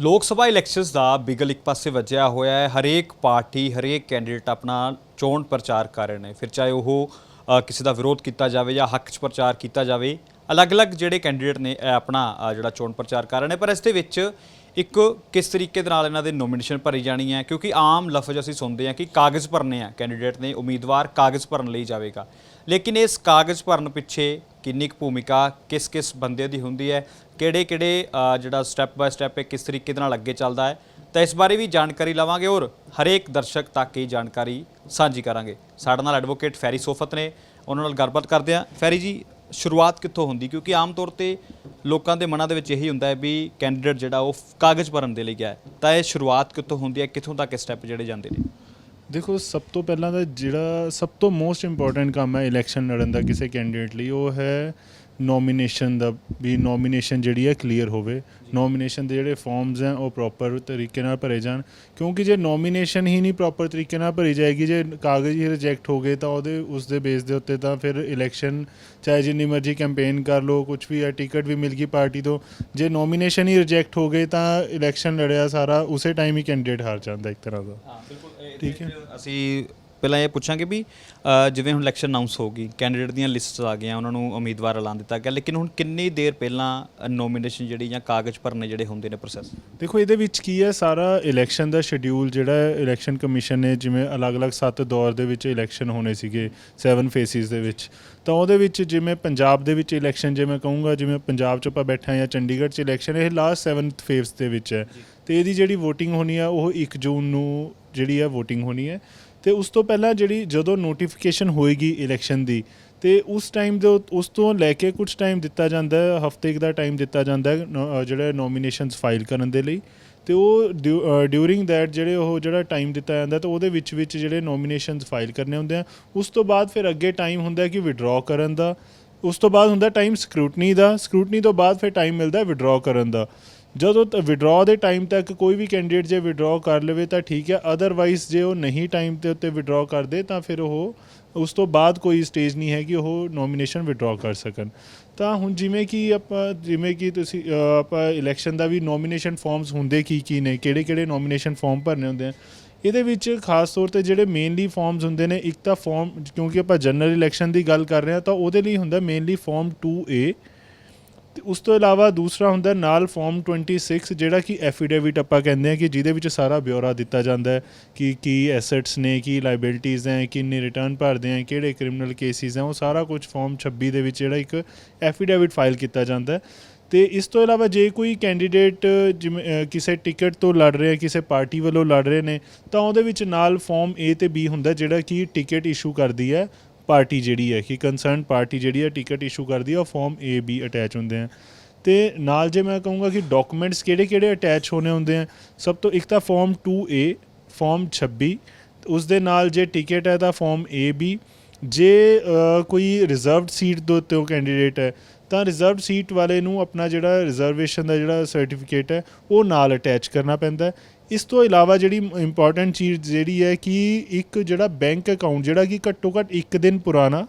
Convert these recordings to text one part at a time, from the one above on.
ਲੋਕ ਸਭਾ ਇਲੈਕਸ਼ਨਸ ਦਾ ਬਿਗਲ ਇੱਕ ਪਾਸੇ ਵੱਜਿਆ ਹੋਇਆ ਹੈ। ਹਰੇਕ ਪਾਰਟੀ ਹਰੇਕ ਕੈਂਡੀਡੇਟ ਆਪਣਾ ਚੋਣ ਪ੍ਰਚਾਰ ਕਰ ਰਹੇ ਨੇ। ਫਿਰ ਚਾਹੇ ਉਹ ਅ, ਕਿਸੇ ਦਾ ਵਿਰੋਧ ਕੀਤਾ ਜਾਵੇ ਜਾਂ ਹੱਕ 'ਚ ਪ੍ਰਚਾਰ ਕੀਤਾ ਜਾਵੇ ਅਲੱਗ-ਅਲੱਗ ਜਿਹੜੇ ਕੈਂਡੀਡੇਟ ਨੇ ਇਹ ਆਪਣਾ ਅ, ਜਿਹੜਾ ਚੋਣ ਪ੍ਰਚਾਰ ਕਰ ਰਹੇ ਨੇ। ਪਰ ਇਸ ਦੇ ਵਿੱਚ ਇੱਕ ਕਿਸ ਤਰੀਕੇ ਦੇ ਨਾਲ ਇਹਨਾਂ ਦੇ ਨੋਮੀਨੇਸ਼ਨ ਭਰੀ ਜਾਣੀ ਹੈ? ਕਿਉਂਕਿ ਆਮ ਲਫ਼ਜ਼ ਅਸੀਂ ਸੁਣਦੇ ਹਾਂ ਕਿ ਕਾਗਜ਼ ਭਰਨੇ ਆ ਕੈਂਡੀਡੇਟ ਨੇ ਉਮੀਦਵਾਰ ਕਾਗਜ਼ ਭਰਨ ਲਈ ਜਾਵੇਗਾ। ਲੇਕਿਨ ਇਸ ਕਾਗਜ਼ ਭਰਨ ਪਿੱਛੇ ਕਿੰਨੀ ਕੁ ਭੂਮਿਕਾ ਕਿਸ ਕਿਸ ਬੰਦੇ ਦੀ ਹੁੰਦੀ ਹੈ? ਕਿਹੜੇ ਕਿਹੜੇ ਜਿਹੜਾ ਸਟੈਪ ਬਾਏ ਸਟੈਪ ਹੈ ਕਿਸ ਤਰੀਕੇ ਦੇ ਨਾਲ ਅੱਗੇ ਚੱਲਦਾ ਹੈ, ਤਾਂ ਇਸ ਬਾਰੇ ਵੀ ਜਾਣਕਾਰੀ ਲਵਾਂਗੇ ਔਰ ਹਰੇਕ ਦਰਸ਼ਕ ਤੱਕ ਇਹ ਜਾਣਕਾਰੀ ਸਾਂਝੀ ਕਰਾਂਗੇ। ਸਾਡੇ ਨਾਲ ਐਡਵੋਕੇਟ ਫੈਰੀ ਸੋਫਤ ਨੇ, ਉਹਨਾਂ ਨਾਲ ਗੱਲਬਾਤ ਕਰਦੇ ਹਾਂ। ਫੈਰੀ ਜੀ, ਸ਼ੁਰੂਆਤ ਕਿੱਥੋਂ ਹੁੰਦੀ? ਕਿਉਂਕਿ ਆਮ ਤੌਰ ਤੇ ਲੋਕਾਂ ਦੇ ਮਨਾਂ ਦੇ ਵਿੱਚ ਇਹੀ ਹੁੰਦਾ ਹੈ ਵੀ ਕੈਂਡੀਡੇਟ ਜਿਹੜਾ ਉਹ ਕਾਗਜ਼ ਭਰਨ ਦੇ ਲਈ ਗਿਆ ਹੈ। ਤਾਂ ਇਹ ਸ਼ੁਰੂਆਤ ਕਿੱਥੋਂ ਹੁੰਦੀ ਹੈ? ਕਿੱਥੋਂ ਤੱਕ ਸਟੈਪ ਜਿਹੜੇ ਜਾਂਦੇ ਨੇ? ਦੇਖੋ, ਸਭ ਤੋਂ ਪਹਿਲਾਂ ਤਾਂ ਜਿਹੜਾ ਸਭ ਤੋਂ ਮੋਸਟ ਇੰਪੋਰਟੈਂਟ ਕੰਮ ਹੈ ਇਲੈਕਸ਼ਨ ਲੜਨ ਦਾ ਕਿਸੇ ਕੈਂਡੀਡੇਟ ਲਈ, ਉਹ ਹੈ ਨੋਮੀਨੇਸ਼ਨ ਦਾ ਵੀ ਨੋਮੀਨੇਸ਼ਨ ਜਿਹੜੀ ਹੈ ਕਲੀਅਰ ਹੋਵੇ। ਨੋਮੀਨੇਸ਼ਨ ਦੇ ਜਿਹੜੇ ਫਾਰਮਸ ਹੈ ਉਹ ਪ੍ਰੋਪਰ ਤਰੀਕੇ ਨਾਲ ਭਰੇ ਜਾਣ। ਕਿਉਂਕਿ ਜੇ ਨੋਮੀਨੇਸ਼ਨ ਹੀ ਨਹੀਂ ਪ੍ਰੋਪਰ ਤਰੀਕੇ ਨਾਲ ਭਰੀ ਜਾਏਗੀ ਜੇ ਕਾਗਜ਼ ਹੀ ਰਿਜੈਕਟ ਹੋ ਗਏ ਤਾਂ ਉਹਦੇ ਉਸ ਦੇ ਬੇਸ ਦੇ ਉੱਤੇ ਤਾਂ ਫਿਰ ਇਲੈਕਸ਼ਨ ਚਾਹੇ ਜਿੰਨੀ ਮਰਜ਼ੀ ਕੈਂਪੇਨ ਕਰ ਲਓ ਕੁਝ ਵੀ ਹੈ ਟਿਕਟ ਵੀ ਮਿਲ ਗਈ ਪਾਰਟੀ ਤੋਂ। ਜੇ ਨੋਮੀਨੇਸ਼ਨ ਹੀ ਰਿਜੈਕਟ ਹੋ ਗਏ ਤਾਂ ਇਲੈਕਸ਼ਨ ਲੜਿਆ ਸਾਰਾ ਉਸੇ ਟਾਈਮ ਹੀ ਕੈਂਡੀਡੇਟ ਹਾਰ ਜਾਂਦਾ ਇੱਕ ਤਰ੍ਹਾਂ ਦਾ। ਹਾਂ ਬਿਲਕੁਲ ਠੀਕ ਹੈ। ਅਸੀਂ ਪਹਿਲਾਂ ਇਹ ਪੁੱਛਾਂਗੇ ਵੀ ਅ, ਜਿਵੇਂ ਹੁਣ ਇਲੈਕਸ਼ਨ ਅਨਾਉਂਸ ਹੋ ਗਈ ਕੈਂਡੀਡੇਟ ਦੀਆਂ ਲਿਸਟਸ ਆ ਗਈਆਂ ਉਹਨਾਂ ਨੂੰ ਉਮੀਦਵਾਰ ਐਲਾਨ ਦਿੱਤਾ ਗਿਆ ਲੇਕਿਨ ਹੁਣ ਕਿੰਨੀ ਦੇਰ ਪਹਿਲਾਂ ਨੋਮੀਨੇਸ਼ਨ ਜਿਹੜੀ ਜਾਂ ਕਾਗਜ਼ ਭਰਨੇ ਜਿਹੜੇ ਹੁੰਦੇ ਨੇ ਪ੍ਰੋਸੈਸ ਦੇਖੋ ਇਹਦੇ ਵਿੱਚ ਕੀ ਹੈ ਸਾਰਾ ਇਲੈਕਸ਼ਨ ਦਾ ਸ਼ਡਿਊਲ ਜਿਹੜਾ ਹੈ ਇਲੈਕਸ਼ਨ ਕਮਿਸ਼ਨ ਨੇ ਜਿਵੇਂ ਅਲੱਗ-ਅਲੱਗ ਸੱਤ ਦੌਰ ਦੇ ਵਿੱਚ ਇਲੈਕਸ਼ਨ ਹੋਣੇ ਸੀਗੇ ਸੈਵਨ ਫੇਸਿਸ ਦੇ ਵਿੱਚ ਤਾਂ ਉਹਦੇ ਵਿੱਚ ਜਿਵੇਂ ਪੰਜਾਬ ਦੇ ਵਿੱਚ ਇਲੈਕਸ਼ਨ ਜਿਵੇਂ ਕਹੂੰਗਾ ਜਿਵੇਂ ਪੰਜਾਬ 'ਚ ਆਪਾਂ ਬੈਠੇ ਹਾਂ ਜਾਂ ਚੰਡੀਗੜ੍ਹ 'ਚ ਇਲੈਕਸ਼ਨ ਇਹ ਲਾਸਟ 7th ਫੇਸ ਦੇ ਵਿੱਚ ਹੈ। ਤੇ ਇਹਦੀ ਜਿਹੜੀ VOTING ਹੋਣੀ ਆ ਉਹ 1 ਜੂਨ ਨੂੰ ਜਿਹੜੀ ਹੈ VOTING ਹੋਣੀ ਹੈ। ਤੇ ਉਸ ਤੋਂ ਪਹਿਲਾਂ ਜਿਹੜੀ ਜਦੋਂ ਨੋਟੀਫਿਕੇਸ਼ਨ ਹੋਏਗੀ ਇਲੈਕਸ਼ਨ ਦੀ ਤੇ ਉਸ ਟਾਈਮ ਦੇ ਉਸ ਤੋਂ ਲੈ ਕੇ ਕੁਝ ਟਾਈਮ ਦਿੱਤਾ ਜਾਂਦਾ ਹੈ ਹਫ਼ਤੇ ਦਾ ਟਾਈਮ ਦਿੱਤਾ ਜਾਂਦਾ ਹੈ ਨੋ- ਅ, ਜਿਹੜੇ ਨੋਮੀਨੇਸ਼ਨਸ ਫਾਈਲ ਕਰਨ ਦੇ ਲਈ। ਤੇ ਉਹ ਡਿਊਰਿੰਗ ਦੈਟ ਜਿਹੜੇ ਉਹ ਜਿਹੜਾ ਟਾਈਮ ਦਿੱਤਾ ਜਾਂਦਾ ਤਾਂ ਉਹਦੇ ਵਿੱਚ ਵਿੱਚ ਜਿਹੜੇ ਨੋਮੀਨੇਸ਼ਨਸ ਫਾਈਲ ਕਰਨੇ ਹੁੰਦੇ ਆ। ਉਸ ਤੋਂ ਬਾਅਦ ਫਿਰ ਅੱਗੇ ਟਾਈਮ ਹੁੰਦਾ ਹੈ ਕਿ ਵਿਡਰਾਅ ਕਰਨ ਦਾ। ਉਸ ਤੋਂ ਬਾਅਦ ਹੁੰਦਾ ਟਾਈਮ ਸਕਰੂਟਨੀ ਦਾ। ਸਕਰੂਟਨੀ ਤੋਂ ਬਾਅਦ ਫਿਰ ਟਾਈਮ ਮਿਲਦਾ ਵਿਡਰਾਅ ਕਰਨ ਦਾ। ਜਦੋਂ ਵਿਡਰਾਅ ਦੇ ਟਾਈਮ ਤੱਕ ਕੋਈ ਵੀ ਕੈਂਡੀਡੇਟ ਜੇ ਵਿਡਰਾਅ ਕਰ ਲਵੇ ਤਾਂ ਠੀਕ ਹੈ ਅਦਰਵਾਈਜ਼ ਜੇ ਉਹ ਨਹੀਂ ਟਾਈਮ ਤੇ ਉੱਤੇ ਵਿਡਰਾਅ ਕਰਦੇ ਤਾਂ ਫਿਰ ਉਹ ਉਸ ਤੋਂ ਬਾਅਦ ਕੋਈ ਸਟੇਜ ਨਹੀਂ ਹੈ ਕਿ ਉਹ ਨੋਮੀਨੇਸ਼ਨ ਵਿਡਰਾਅ ਕਰ ਸਕਣ। ਤਾਂ ਹੁਣ ਜਿਵੇਂ ਕਿ ਆਪਾਂ, ਜਿਵੇਂ ਕਿ ਤੁਸੀਂ ਆਪਾਂ ਇਲੈਕਸ਼ਨ ਦਾ ਵੀ ਨੋਮੀਨੇਸ਼ਨ ਫਾਰਮਸ ਹੁੰਦੇ ਕੀ ਕੀ ਨੇ, ਕਿਹੜੇ ਕਿਹੜੇ ਨੋਮੀਨੇਸ਼ਨ ਫਾਰਮ ਭਰਨੇ ਹੁੰਦੇ ਆ, ਇਹਦੇ ਵਿੱਚ ਖਾਸ ਤੌਰ ਤੇ ਜਿਹੜੇ ਮੇਨਲੀ ਫਾਰਮਸ ਹੁੰਦੇ ਨੇ, ਇੱਕ ਤਾਂ ਫਾਰਮ ਕਿਉਂਕਿ ਆਪਾਂ ਜਨਰਲ ਇਲੈਕਸ਼ਨ ਦੀ ਗੱਲ ਕਰ ਰਹੇ ਹਾਂ, ਤਾਂ ਉਹਦੇ ਲਈ ਹੁੰਦਾ ਮੇਨਲੀ ਫਾਰਮ 2A ਤੇ ਉਸ ਤੋਂ ਇਲਾਵਾ ਦੂਸਰਾ ਹੁੰਦਾ ਨਾਲ ਫਾਰਮ 26 ਜਿਹੜਾ ਕਿ ਐਫੀਡੇਵਿਟ ਆਪਾਂ ਕਹਿੰਦੇ ਆ ਕਿ ਜਿਹਦੇ ਵਿੱਚ ਸਾਰਾ ਬਿਊਰਾ ਦਿੱਤਾ ਜਾਂਦਾ ਹੈ ਕਿ ਕੀ ਐਸੈਟਸ ਨੇ, ਕੀ ਲਾਇਬਿਲਿਟੀਜ਼ ਹੈ, ਕਿੰਨੇ ਰਿਟਰਨ ਭਰਦੇ ਆ ਕਿਹੜੇ ਕ੍ਰਿਮੀਨਲ ਕੇਸਿਸ ਹੈ, ਉਹ ਸਾਰਾ ਕੁਝ ਫਾਰਮ 26 ਦੇ ਵਿੱਚ ਜਿਹੜਾ ਇੱਕ ਐਫੀਡੇਵਿਟ ਫਾਈਲ ਕੀਤਾ ਜਾਂਦਾ ਹੈ। ਤੇ ਇਸ ਤੋਂ ਇਲਾਵਾ ਜੇ ਕੋਈ ਕੈਂਡੀਡੇਟ ਜਿਵੇਂ ਕਿਸੇ ਟਿਕਟ ਤੋਂ ਲੜ ਰਿਹਾ, ਕਿਸੇ ਪਾਰਟੀ ਵੱਲੋਂ ਲੜ ਰਹੇ ਨੇ, ਤਾਂ ਉਹਦੇ ਵਿੱਚ ਨਾਲ ਫਾਰਮ A ਤੇ B ਹੁੰਦਾ ਜਿਹੜਾ ਕਿ ਟਿਕਟ ਇਸ਼ੂ ਕਰਦੀ ਹੈ। ਪਾਰਟੀ ਜਿਹੜੀ ਹੈ ਕਿ ਕੰਸਰਨ ਪਾਰਟੀ ਜਿਹੜੀ ਹੈ ਟਿਕਟ ਇਸ਼ੂ ਕਰਦੀ ਹੈ, ਉਹ ਫਾਰਮ A, B ਅਟੈਚ ਹੁੰਦੇ ਆ। ਤੇ ਨਾਲ ਜੇ ਮੈਂ ਕਹੂੰਗਾ ਕਿ ਡਾਕੂਮੈਂਟਸ ਕਿਹੜੇ-ਕਿਹੜੇ ਅਟੈਚ ਹੋਣੇ ਹੁੰਦੇ ਆ, ਸਭ ਤੋਂ ਇੱਕ ਤਾਂ ਫਾਰਮ 2A ਫਾਰਮ 26 ਉਸ ਦੇ ਨਾਲ ਜੇ ਟਿਕਟ ਹੈ ਤਾਂ ਫਾਰਮ AB ਜੇ ਕੋਈ ਰਿਜ਼ਰਵਡ ਸੀਟ ਦੇ ਉੱਤੇ ਉਹ ਕੈਂਡੀਡੇਟ ਹੈ, ਤਾਂ ਰਿਜ਼ਰਵਡ ਸੀਟ ਵਾਲੇ ਨੂੰ ਆਪਣਾ ਜਿਹੜਾ ਰਿਜ਼ਰਵੇਸ਼ਨ ਦਾ ਜਿਹੜਾ ਸਰਟੀਫਿਕੇਟ ਹੈ, ਉਹ ਨਾਲ ਅਟੈਚ ਕਰਨਾ ਪੈਂਦਾ ਇਸ ਤੋਂ ਇਲਾਵਾ ਜਿਹੜੀ ਇੰਪੋਰਟੈਂਟ ਚੀਜ਼ ਜਿਹੜੀ ਹੈ ਕਿ ਇੱਕ ਜਿਹੜਾ ਬੈਂਕ ਅਕਾਊਂਟ ਜਿਹੜਾ ਕਿ ਘੱਟੋ ਘੱਟ 1 ਦਿਨ ਪੁਰਾਣਾ,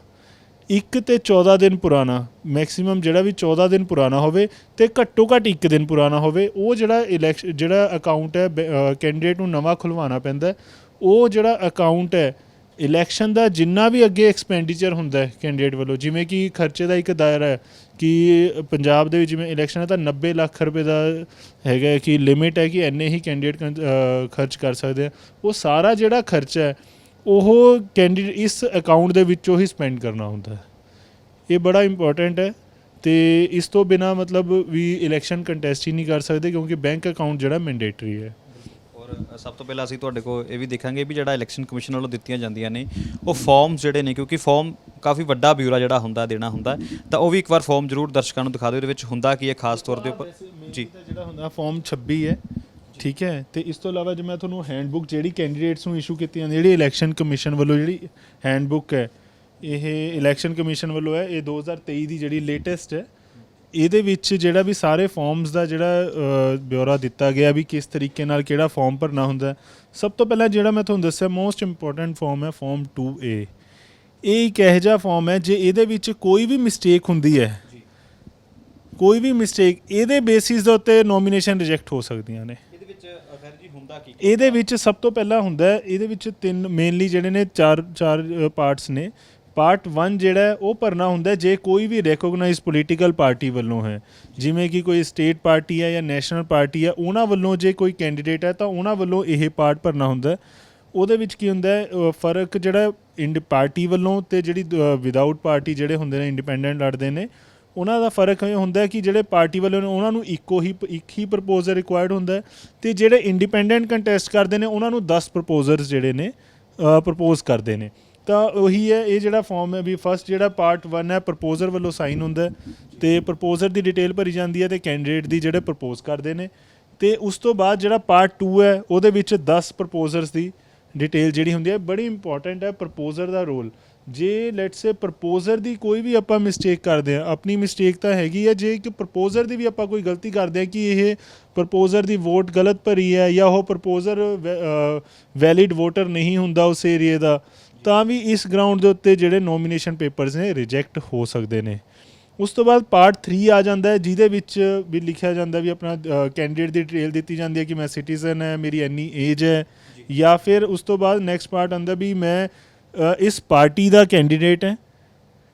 ਇੱਕ ਤੇ 14 ਦਿਨ ਪੁਰਾਣਾ ਮੈਕਸਿਮਮ ਜਿਹੜਾ ਵੀ 14 ਦਿਨ ਪੁਰਾਣਾ ਹੋਵੇ ਤੇ ਘੱਟੋ ਘੱਟ 1 ਦਿਨ ਪੁਰਾਣਾ ਹੋਵੇ, ਉਹ ਜਿਹੜਾ ਇਲੈਕਸ਼ਨ ਜਿਹੜਾ ਅਕਾਊਂਟ ਹੈ ਕੈਂਡੀਡੇਟ ਨੂੰ ਨਵਾਂ ਖੁਲਵਾਉਣਾ ਪੈਂਦਾ ਉਹ ਜਿਹੜਾ ਅਕਾਊਂਟ ਹੈ ਇਲੈਕਸ਼ਨ ਦਾ ਜਿੰਨਾ ਵੀ ਅੱਗੇ ਐਕਸਪੈਂਡੀਚਰ ਹੁੰਦਾ ਹੈ ਕੈਂਡੀਡੇਟ ਵੱਲੋਂ, ਜਿਵੇਂ ਕਿ ਖਰਚੇ ਦਾ ਇੱਕ ਦਾਇਰਾ ਹੈ ਕਿ ਪੰਜਾਬ ਦੇ ਵਿੱਚ ਜਿਵੇਂ ਇਲੈਕਸ਼ਨ ਹੈ ਤਾਂ 90 ਲੱਖ ਰੁਪਏ ਦਾ ਹੈਗਾ ਹੈ ਕਿ ਲਿਮਿਟ ਹੈ ਕਿ ਇੰਨੇ ਹੀ ਕੈਂਡੀਡੇਟ ਖਰਚ ਕਰ ਸਕਦੇ ਆ। ਉਹ ਸਾਰਾ ਜਿਹੜਾ ਖਰਚਾ ਹੈ, ਉਹ ਕੈਂਡੀਡੇਟ ਇਸ ਅਕਾਊਂਟ ਦੇ ਵਿੱਚੋਂ ਹੀ ਸਪੈਂਡ ਕਰਨਾ ਹੁੰਦਾ ਹੈ। ਇਹ ਬੜਾ ਇੰਪੋਰਟੈਂਟ ਹੈ ਤੇ ਇਸ ਤੋਂ ਬਿਨਾ ਮਤਲਬ ਵੀ ਇਲੈਕਸ਼ਨ ਕੰਟੈਸਟ ਹੀ ਨਹੀਂ ਕਰ ਸਕਦੇ ਕਿਉਂਕਿ ਬੈਂਕ ਅਕਾਊਂਟ ਜਿਹੜਾ ਮੈਂਡੇਟਰੀ ਹੈ। ਔਰ ਸਭ ਤੋਂ ਪਹਿਲਾਂ ਅਸੀਂ ਤੁਹਾਡੇ ਕੋਲ ਇਹ ਵੀ ਦੇਖਾਂਗੇ ਵੀ ਜਿਹੜਾ ਇਲੈਕਸ਼ਨ ਕਮਿਸ਼ਨ ਵੱਲੋਂ ਦਿੱਤੀਆਂ ਜਾਂਦੀਆਂ ਨੇ ਉਹ ਫਾਰਮਸ ਜਿਹੜੇ ਨੇ ਕਿਉਂਕਿ ਫਾਰਮ ਕਾਫੀ ਵੱਡਾ ਬਿਊਰਾ ਜਿਹੜਾ ਹੁੰਦਾ ਦੇਣਾ ਹੁੰਦਾ ਤਾਂ ਉਹ ਵੀ ਇੱਕ ਵਾਰ ਫਾਰਮ ਜ਼ਰੂਰ ਦਰਸ਼ਕਾਂ ਨੂੰ ਦਿਖਾ ਦਿਓ ਇਹਦੇ ਵਿੱਚ ਹੁੰਦਾ ਕੀ ਹੈ ਖਾਸ ਤੌਰ ਦੇ ਉੱਪਰ। ਜੀ। ਜਿਹੜਾ ਹੁੰਦਾ ਫਾਰਮ 26 ਹੈ ਠੀਕ ਹੈ ਤੇ ਇਸ ਤੋਂ ਇਲਾਵਾ ਜੇ ਮੈਂ ਤੁਹਾਨੂੰ ਹੈਂਡਬੁੱਕ ਜਿਹੜੀ ਕੈਂਡੀਡੇਟਸ ਨੂੰ ਇਸ਼ੂ ਕੀਤੀ ਜਾਂਦੀ ਜਿਹੜੀ ਇਲੈਕਸ਼ਨ ਕਮਿਸ਼ਨ ਵੱਲੋਂ ਜਿਹੜੀ ਹੈਂਡਬੁੱਕ ਹੈ ਇਹ ਇਲੈਕਸ਼ਨ ਕਮਿਸ਼ਨ ਵੱਲੋਂ ਹੈ ਇਹ 2023 ਦੀ ਜਿਹੜੀ ਲੇਟੈਸਟ ਹੈ ਇਹਦੇ ਵਿੱਚ ਜਿਹੜਾ ਵੀ ਸਾਰੇ ਫਾਰਮਸ ਦਾ ਜਿਹੜਾ ਅ, ਬਿਊਰਾ ਦਿੱਤਾ ਗਿਆ ਵੀ ਕਿਸ ਤਰੀਕੇ ਨਾਲ ਕਿਹੜਾ ਫਾਰਮ ਭਰਨਾ ਹੁੰਦਾ। ਸਭ ਤੋਂ ਪਹਿਲਾਂ ਜਿਹੜਾ ਮੈਂ ਤੁਹਾਨੂੰ ਦੱਸਿਆ ਮੋਸਟ ਇੰਪੋਰਟੈਂਟ ਫਾਰਮ ਹੈ ਫਾਰਮ 2A ਇਹ ਇੱਕ ਇਹੋ ਜਿਹਾ ਫਾਰਮ ਹੈ ਜੇ ਇਹਦੇ ਵਿੱਚ ਕੋਈ ਵੀ ਮਿਸਟੇਕ ਹੁੰਦੀ ਹੈ ਕੋਈ ਵੀ ਮਿਸਟੇਕ ਇਹਦੇ ਬੇਸਿਸ ਦੇ ਉੱਤੇ ਨੋਮੀਨੇਸ਼ਨ ਰਿਜੈਕਟ ਹੋ ਸਕਦੀਆਂ ਨੇ। ਇਹਦੇ ਵਿੱਚ ਖੈਰ ਜੀ ਹੁੰਦਾ ਕੀ? ਇਹਦੇ ਵਿੱਚ ਸਭ ਤੋਂ ਪਹਿਲਾਂ ਹੁੰਦਾ ਇਹਦੇ ਵਿੱਚ ਤਿੰਨ ਮੇਨਲੀ ਜਿਹੜੇ ਨੇ ਚਾਰ ਚਾਰ ਪਾਰਟਸ ਨੇ। ਪਾਰਟ 1 ਜਿਹੜਾ ਉਹ ਭਰਨਾ ਹੁੰਦਾ ਜੇ ਕੋਈ ਵੀ ਰੈਕੋਗਨਾਈਜ਼ ਪੋਲੀਟੀਕਲ ਪਾਰਟੀ ਵੱਲੋਂ ਹੈ। ਜਿਵੇਂ ਕਿ ਕੋਈ ਸਟੇਟ ਪਾਰਟੀ ਹੈ ਜਾਂ ਨੈਸ਼ਨਲ ਪਾਰਟੀ ਹੈ, ਉਹਨਾਂ ਵੱਲੋਂ ਜੇ ਕੋਈ ਕੈਂਡੀਡੇਟ ਹੈ, ਤਾਂ ਉਹਨਾਂ ਵੱਲੋਂ ਇਹ ਪਾਰਟ ਭਰਨਾ ਹੁੰਦਾ ਉਹਦੇ ਵਿੱਚ ਕੀ ਹੁੰਦਾ ਹੈ ਫ਼ਰਕ ਜਿਹੜਾ ਇੰਡ ਪਾਰਟੀ ਵੱਲੋਂ ਤੇ ਜਿਹੜੀ ਵਿਦਆਊਟ ਪਾਰਟੀ ਜਿਹੜੇ ਹੁੰਦੇ ਨੇ ਇੰਡੀਪੈਂਡੈਂਟ ਲੜਦੇ ਨੇ, ਉਹਨਾਂ ਦਾ ਫ਼ਰਕ ਇਹ ਹੁੰਦਾ ਕਿ ਜਿਹੜੇ ਪਾਰਟੀ ਵੱਲੋਂ ਨੇ, ਉਹਨਾਂ ਨੂੰ ਇੱਕੋ ਹੀ ਇੱਕ ਹੀ ਪ੍ਰਪੋਜ਼ਲ ਰਿਕੁਆਇਰਡ ਹੁੰਦਾ ਹੈ ਤੇ ਜਿਹੜੇ ਇੰਡੀਪੈਂਡੈਂਟ ਕੰਟੈਸਟ ਕਰਦੇ ਨੇ, ਉਹਨਾਂ ਨੂੰ 10 ਪ੍ਰਪੋਜ਼ਰਸ ਜਿਹੜੇ ਨੇ ਪ੍ਰਪੋਜ਼ ਕਰਦੇ ਨੇ। ਤਾਂ ਉਹੀ ਹੈ, ਇਹ ਜਿਹੜਾ ਫਾਰਮ ਹੈ ਵੀ ਫਸਟ ਜਿਹੜਾ ਪਾਰਟ 1 ਹੈ ਪ੍ਰਪੋਜ਼ਰ ਵੱਲੋਂ ਸਾਈਨ ਹੁੰਦਾ ਹੈ ਤੇ ਪ੍ਰਪੋਜ਼ਰ ਦੀ ਡਿਟੇਲ ਭਰੀ ਜਾਂਦੀ ਹੈ ਤੇ ਕੈਂਡੀਡੇਟ ਦੀ ਜਿਹੜੇ ਪ੍ਰਪੋਜ਼ ਕਰਦੇ ਨੇ ਤੇ ਉਸ ਤੋਂ ਬਾਅਦ ਜਿਹੜਾ ਪਾਰਟ 2 ਹੈ, ਉਹਦੇ ਵਿੱਚ 10 ਪ੍ਰਪੋਜ਼ਰਸ ਦੀ ਡਿਟੇਲ ਜਿਹੜੀ ਹੁੰਦੀ ਹੈ, ਬੜੀ ਇੰਪੋਰਟੈਂਟ ਹੈ ਪ੍ਰਪੋਜ਼ਰ ਦਾ ਰੋਲ ਜੇ ਲੈਟਸ ਸੇ ਪ੍ਰਪੋਜ਼ਰ ਦੀ ਕੋਈ ਵੀ ਆਪਾਂ ਮਿਸਟੇਕ ਕਰਦੇ ਆ ਆਪਣੀ ਮਿਸਟੇਕ ਤਾਂ ਹੈਗੀ ਹੈ, ਜੇ ਇੱਕ ਪ੍ਰਪੋਜ਼ਰ ਦੀ ਵੀ ਆਪਾਂ ਕੋਈ ਗਲਤੀ ਕਰਦੇ ਆ ਕਿ ਇਹ ਪ੍ਰਪੋਜ਼ਰ ਦੀ ਵੋਟ ਗਲਤ ਭਰੀ ਹੈ ਜਾਂ ਉਹ ਪ੍ਰਪੋਜ਼ਰ ਵੈਲਿਡ ਵੋਟਰ ਨਹੀਂ ਹੁੰਦਾ ਉਸ ਏਰੀਏ ਦਾ ਤਾਂ ਵੀ ਇਸ ਗਰਾਊਂਡ ਦੇ ਉੱਤੇ ਜਿਹੜੇ ਨੋਮੀਨੇਸ਼ਨ ਪੇਪਰਸ ਨੇ ਰਿਜੈਕਟ ਹੋ ਸਕਦੇ ਨੇ। ਉਸ ਤੋਂ ਬਾਅਦ ਪਾਰਟ 3 ਆ ਜਾਂਦਾ ਹੈ ਜਿਹਦੇ ਵਿੱਚ ਵੀ ਲਿਖਿਆ ਜਾਂਦਾ ਵੀ ਆਪਣਾ ਕੈਂਡੀਡੇਟ ਦੀ ਡਿਟੇਲ ਦਿੱਤੀ ਜਾਂਦੀ ਹੈ ਕਿ ਮੈਂ ਸਿਟੀਜ਼ਨ ਹੈ ਮੇਰੀ ਇੰਨੀ ਏਜ ਹੈ। ਜਾਂ। ਫਿਰ ਉਸ ਤੋਂ ਬਾਅਦ ਨੈਕਸਟ ਪਾਰਟ ਆਉਂਦਾ ਵੀ ਮੈਂ ਇਸ ਪਾਰਟੀ ਦਾ ਕੈਂਡੀਡੇਟ ਹੈ।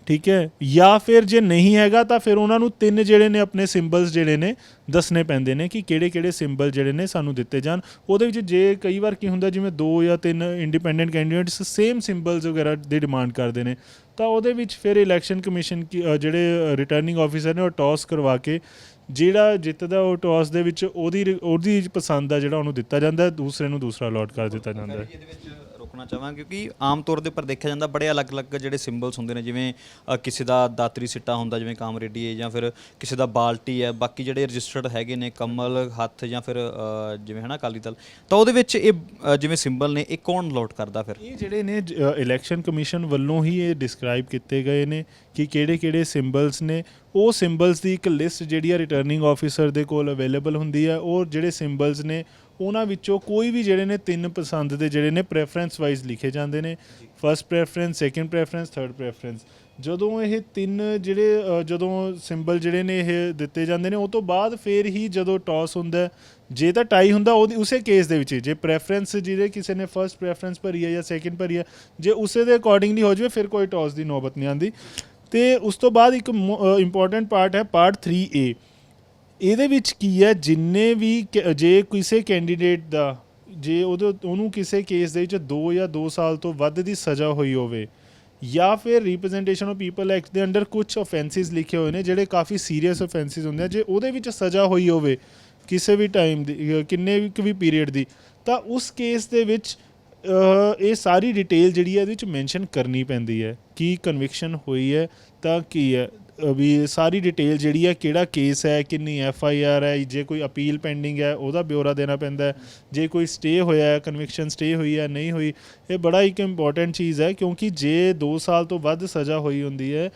ਠੀਕ ਹੈ? ਜਾਂ ਫਿਰ ਜੇ ਨਹੀਂ ਹੈਗਾ ਤਾਂ ਫਿਰ ਉਹਨਾਂ ਨੂੰ ਤਿੰਨ ਜਿਹੜੇ ਨੇ ਆਪਣੇ ਸਿੰਬਲਸ ਜਿਹੜੇ ਨੇ ਦੱਸਣੇ ਪੈਂਦੇ ਨੇ ਕਿ ਕਿਹੜੇ ਕਿਹੜੇ ਸਿੰਬਲ ਜਿਹੜੇ ਨੇ ਸਾਨੂੰ ਦਿੱਤੇ ਜਾਣ। ਉਹਦੇ ਵਿੱਚ ਜੇ ਕਈ ਵਾਰ ਕੀ ਹੁੰਦਾ ਜਿਵੇਂ ਦੋ ਜਾਂ ਤਿੰਨ ਇੰਡੀਪੈਂਡੈਂਟ ਕੈਂਡੀਡੇਟਸ ਸੇਮ ਸਿੰਬਲਸ ਵਗੈਰਾ ਦੀ ਡਿਮਾਂਡ ਕਰਦੇ ਨੇ, ਤਾਂ ਉਹਦੇ ਵਿੱਚ ਫਿਰ ਇਲੈਕਸ਼ਨ ਕਮਿਸ਼ਨ ਕੀ ਜਿਹੜੇ ਰਿਟਰਨਿੰਗ ਆਫੀਸਰ ਨੇ ਉਹ ਟਾਸ ਕਰਵਾ ਕੇ ਜਿਹੜਾ ਜਿੱਤਦਾ ਉਹ ਟਾਸ ਦੇ ਵਿੱਚ ਉਹਦੀ ਉਹਦੀ ਪਸੰਦ ਆ ਜਿਹੜਾ ਉਹਨੂੰ ਦਿੱਤਾ ਜਾਂਦਾ, ਦੂਸਰੇ ਨੂੰ ਦੂਸਰਾ ਅਲਾਟ ਕਰ ਦਿੱਤਾ ਜਾਂਦਾ ਹੈ। ਰੋਕਣਾ ਚਾਹਾਂਗੇ ਕਿਉਂਕਿ ਆਮ ਤੌਰ ਦੇ ਉੱਪਰ ਦੇਖਿਆ ਜਾਂਦਾ ਬੜੇ ਅਲੱਗ-ਅਲੱਗ ਜਿਹੜੇ ਸਿੰਬਲਸ ਹੁੰਦੇ ਨੇ ਜਿਵੇਂ ਅ, ਕਿਸੇ ਦਾ ਦਾਤਰੀ ਸਿੱਟਾ ਹੁੰਦਾ ਜਿਵੇਂ ਕਾਮਰੇਡੀ ਹੈ ਜਾਂ ਫਿਰ ਕਿਸੇ ਦਾ ਬਾਲਟੀ ਹੈ ਬਾਕੀ ਜਿਹੜੇ ਰਜਿਸਟਰਡ ਹੈਗੇ ਨੇ ਕਮਲ ਹੱਥ ਜਾਂ ਫਿਰ ਅ, ਜਿਵੇਂ ਹਨਾ ਅਕਾਲੀ ਦਲ। ਤਾਂ ਉਹਦੇ ਵਿੱਚ ਇਹ ਅ, ਜਿਵੇਂ ਸਿੰਬਲ ਨੇ ਇਹ ਕੌਣ ਲੋਟ ਕਰਦਾ ਫਿਰ? ਇਹ ਜਿਹੜੇ ਨੇ ਇਲੈਕਸ਼ਨ ਕਮਿਸ਼ਨ ਵੱਲੋਂ ਹੀ ਇਹ ਡਿਸਕ੍ਰਾਈਬ ਕੀਤੇ ਗਏ ਨੇ ਕਿ ਕਿਹੜੇ-ਕਿਹੜੇ ਸਿੰਬਲਸ ਨੇ। ਉਹ ਸਿੰਬਲਸ ਦੀ ਇੱਕ ਲਿਸਟ ਜਿਹੜੀ ਆ ਰਿਟਰਨਿੰਗ ਆਫੀਸਰ ਦੇ ਕੋਲ ਅਵੇਲੇਬਲ ਹੁੰਦੀ ਹੈ ਉਹ ਜਿਹੜੇ ਸਿੰਬਲਸ ਨੇ ਉਹਨਾਂ ਵਿੱਚੋਂ ਕੋਈ ਵੀ ਜਿਹੜੇ ਨੇ ਤਿੰਨ ਪਸੰਦ ਦੇ ਜਿਹੜੇ ਨੇ ਪ੍ਰੈਫਰੈਂਸ ਵਾਈਜ਼ ਲਿਖੇ ਜਾਂਦੇ ਨੇ। First preference second preference third preference ਜਦੋਂ ਇਹ ਤਿੰਨ ਜਿਹੜੇ ਅ, ਜਦੋਂ ਸਿੰਬਲ ਜਿਹੜੇ ਨੇ ਇਹ ਦਿੱਤੇ ਜਾਂਦੇ ਨੇ ਉਹ ਤੋਂ ਬਾਅਦ ਫੇਰ ਹੀ ਜਦੋਂ ਟਾਸ ਹੁੰਦਾ ਹੈ, ਜੇ ਤਾਂ ਟਾਈ ਹੁੰਦਾ ਉਹਦੀ ਉਸੇ ਕੇਸ ਦੇ ਵਿੱਚ ਹੀ, ਜੇ ਪ੍ਰੈਫਰੈਂਸ ਜਿਹਦੇ ਕਿਸੇ ਨੇ ਫਰਸਟ ਪ੍ਰੈਫਰੈਂਸ ਭਰੀ ਹੈ ਜਾਂ ਸੈਕੰਡ ਭਰੀ ਹੈ ਜੇ ਉਸੇ ਦੇ ਅਕੋਰਡਿੰਗਲੀ ਹੋ ਜਾਵੇ ਫਿਰ ਕੋਈ ਟਾਸ ਦੀ ਨੌਬਤ ਨਹੀਂ ਆਉਂਦੀ। ਤੇ ਉਸ ਤੋਂ ਬਾਅਦ ਇੱਕ ਇੰਪੋਰਟੈਂਟ ਪਾਰਟ ਹੈ ਪਾਰਟ 3A ਇਹਦੇ ਵਿੱਚ ਕੀ ਹੈ? ਜਿੰਨੇ ਵੀ ਕ- ਜੇ ਕਿਸੇ ਕੈਂਡੀਡੇਟ ਦਾ ਜੇ ਉਹਦੇ ਉਹਨੂੰ ਕਿਸੇ ਕੇਸ ਦੇ ਵਿੱਚ 2 ਜਾਂ 2 ਸਾਲ ਤੋਂ ਵੱਧ ਦੀ ਸਜ਼ਾ ਹੋਈ ਹੋਵੇ ਜਾਂ ਫਿਰ ਰਿਪਰੈਜ਼ੈਂਟੇਸ਼ਨ ਆਫ ਪੀਪਲ ਐਕਟ ਦੇ ਅੰਡਰ ਕੁਝ ਆਫੈਂਸਿਸ ਲਿਖੇ ਹੋਏ ਨੇ ਜਿਹੜੇ ਕਾਫੀ ਸੀਰੀਅਸ ਆਫੈਂਸਿਸ ਹੁੰਦੇ ਆ ਜੇ ਉਹਦੇ ਵਿੱਚ ਸਜ਼ਾ ਹੋਈ ਹੋਵੇ ਕਿਸੇ ਵੀ ਟਾਈਮ ਦੀ ਅ, ਕਿੰਨੇ ਵੀ ਵੀ ਪੀਰੀਅਡ ਦੀ ਤਾਂ ਉਸ ਕੇਸ ਦੇ ਵਿੱਚ ਅ, ਇਹ ਸਾਰੀ ਡਿਟੇਲ ਜਿਹੜੀ ਹੈ ਇਹਦੇ ਵਿੱਚ ਮੈਂਸ਼ਨ ਕਰਨੀ ਪੈਂਦੀ ਹੈ। ਕੀ ਕਨਵਿਕਸ਼ਨ ਹੋਈ ਹੈ ਤਾਂ ਕੀ ਹੈ? ਵੀ ਸਾਰੀ ਡਿਟੇਲ ਜਿਹੜੀ ਹੈ, ਕਿਹੜਾ ਕੇਸ ਹੈ, ਕਿੰਨੀ ਐਫ ਆਈ ਆਰ ਹੈ, ਜੇ ਕੋਈ ਅਪੀਲ ਪੈਂਡਿੰਗ ਹੈ, ਉਹਦਾ ਬਿਊਰਾ ਦੇਣਾ ਪੈਂਦਾ ਜੇ ਕੋਈ ਸਟੇ ਹੋਇਆ ਹੈ ਕਨਵਿਕਸ਼ਨ ਸਟੇ ਹੋਈ ਹੈ, ਨਹੀਂ ਹੋਈ, ਇਹ ਬੜਾ ਇੱਕ ਇੰਪੋਰਟੈਂਟ ਚੀਜ਼ ਹੈ, ਕਿਉਂਕਿ ਜੇ 2 ਸਾਲ ਤੋਂ ਵੱਧ ਸਜ਼ਾ ਹੋਈ ਹੁੰਦੀ ਹੈ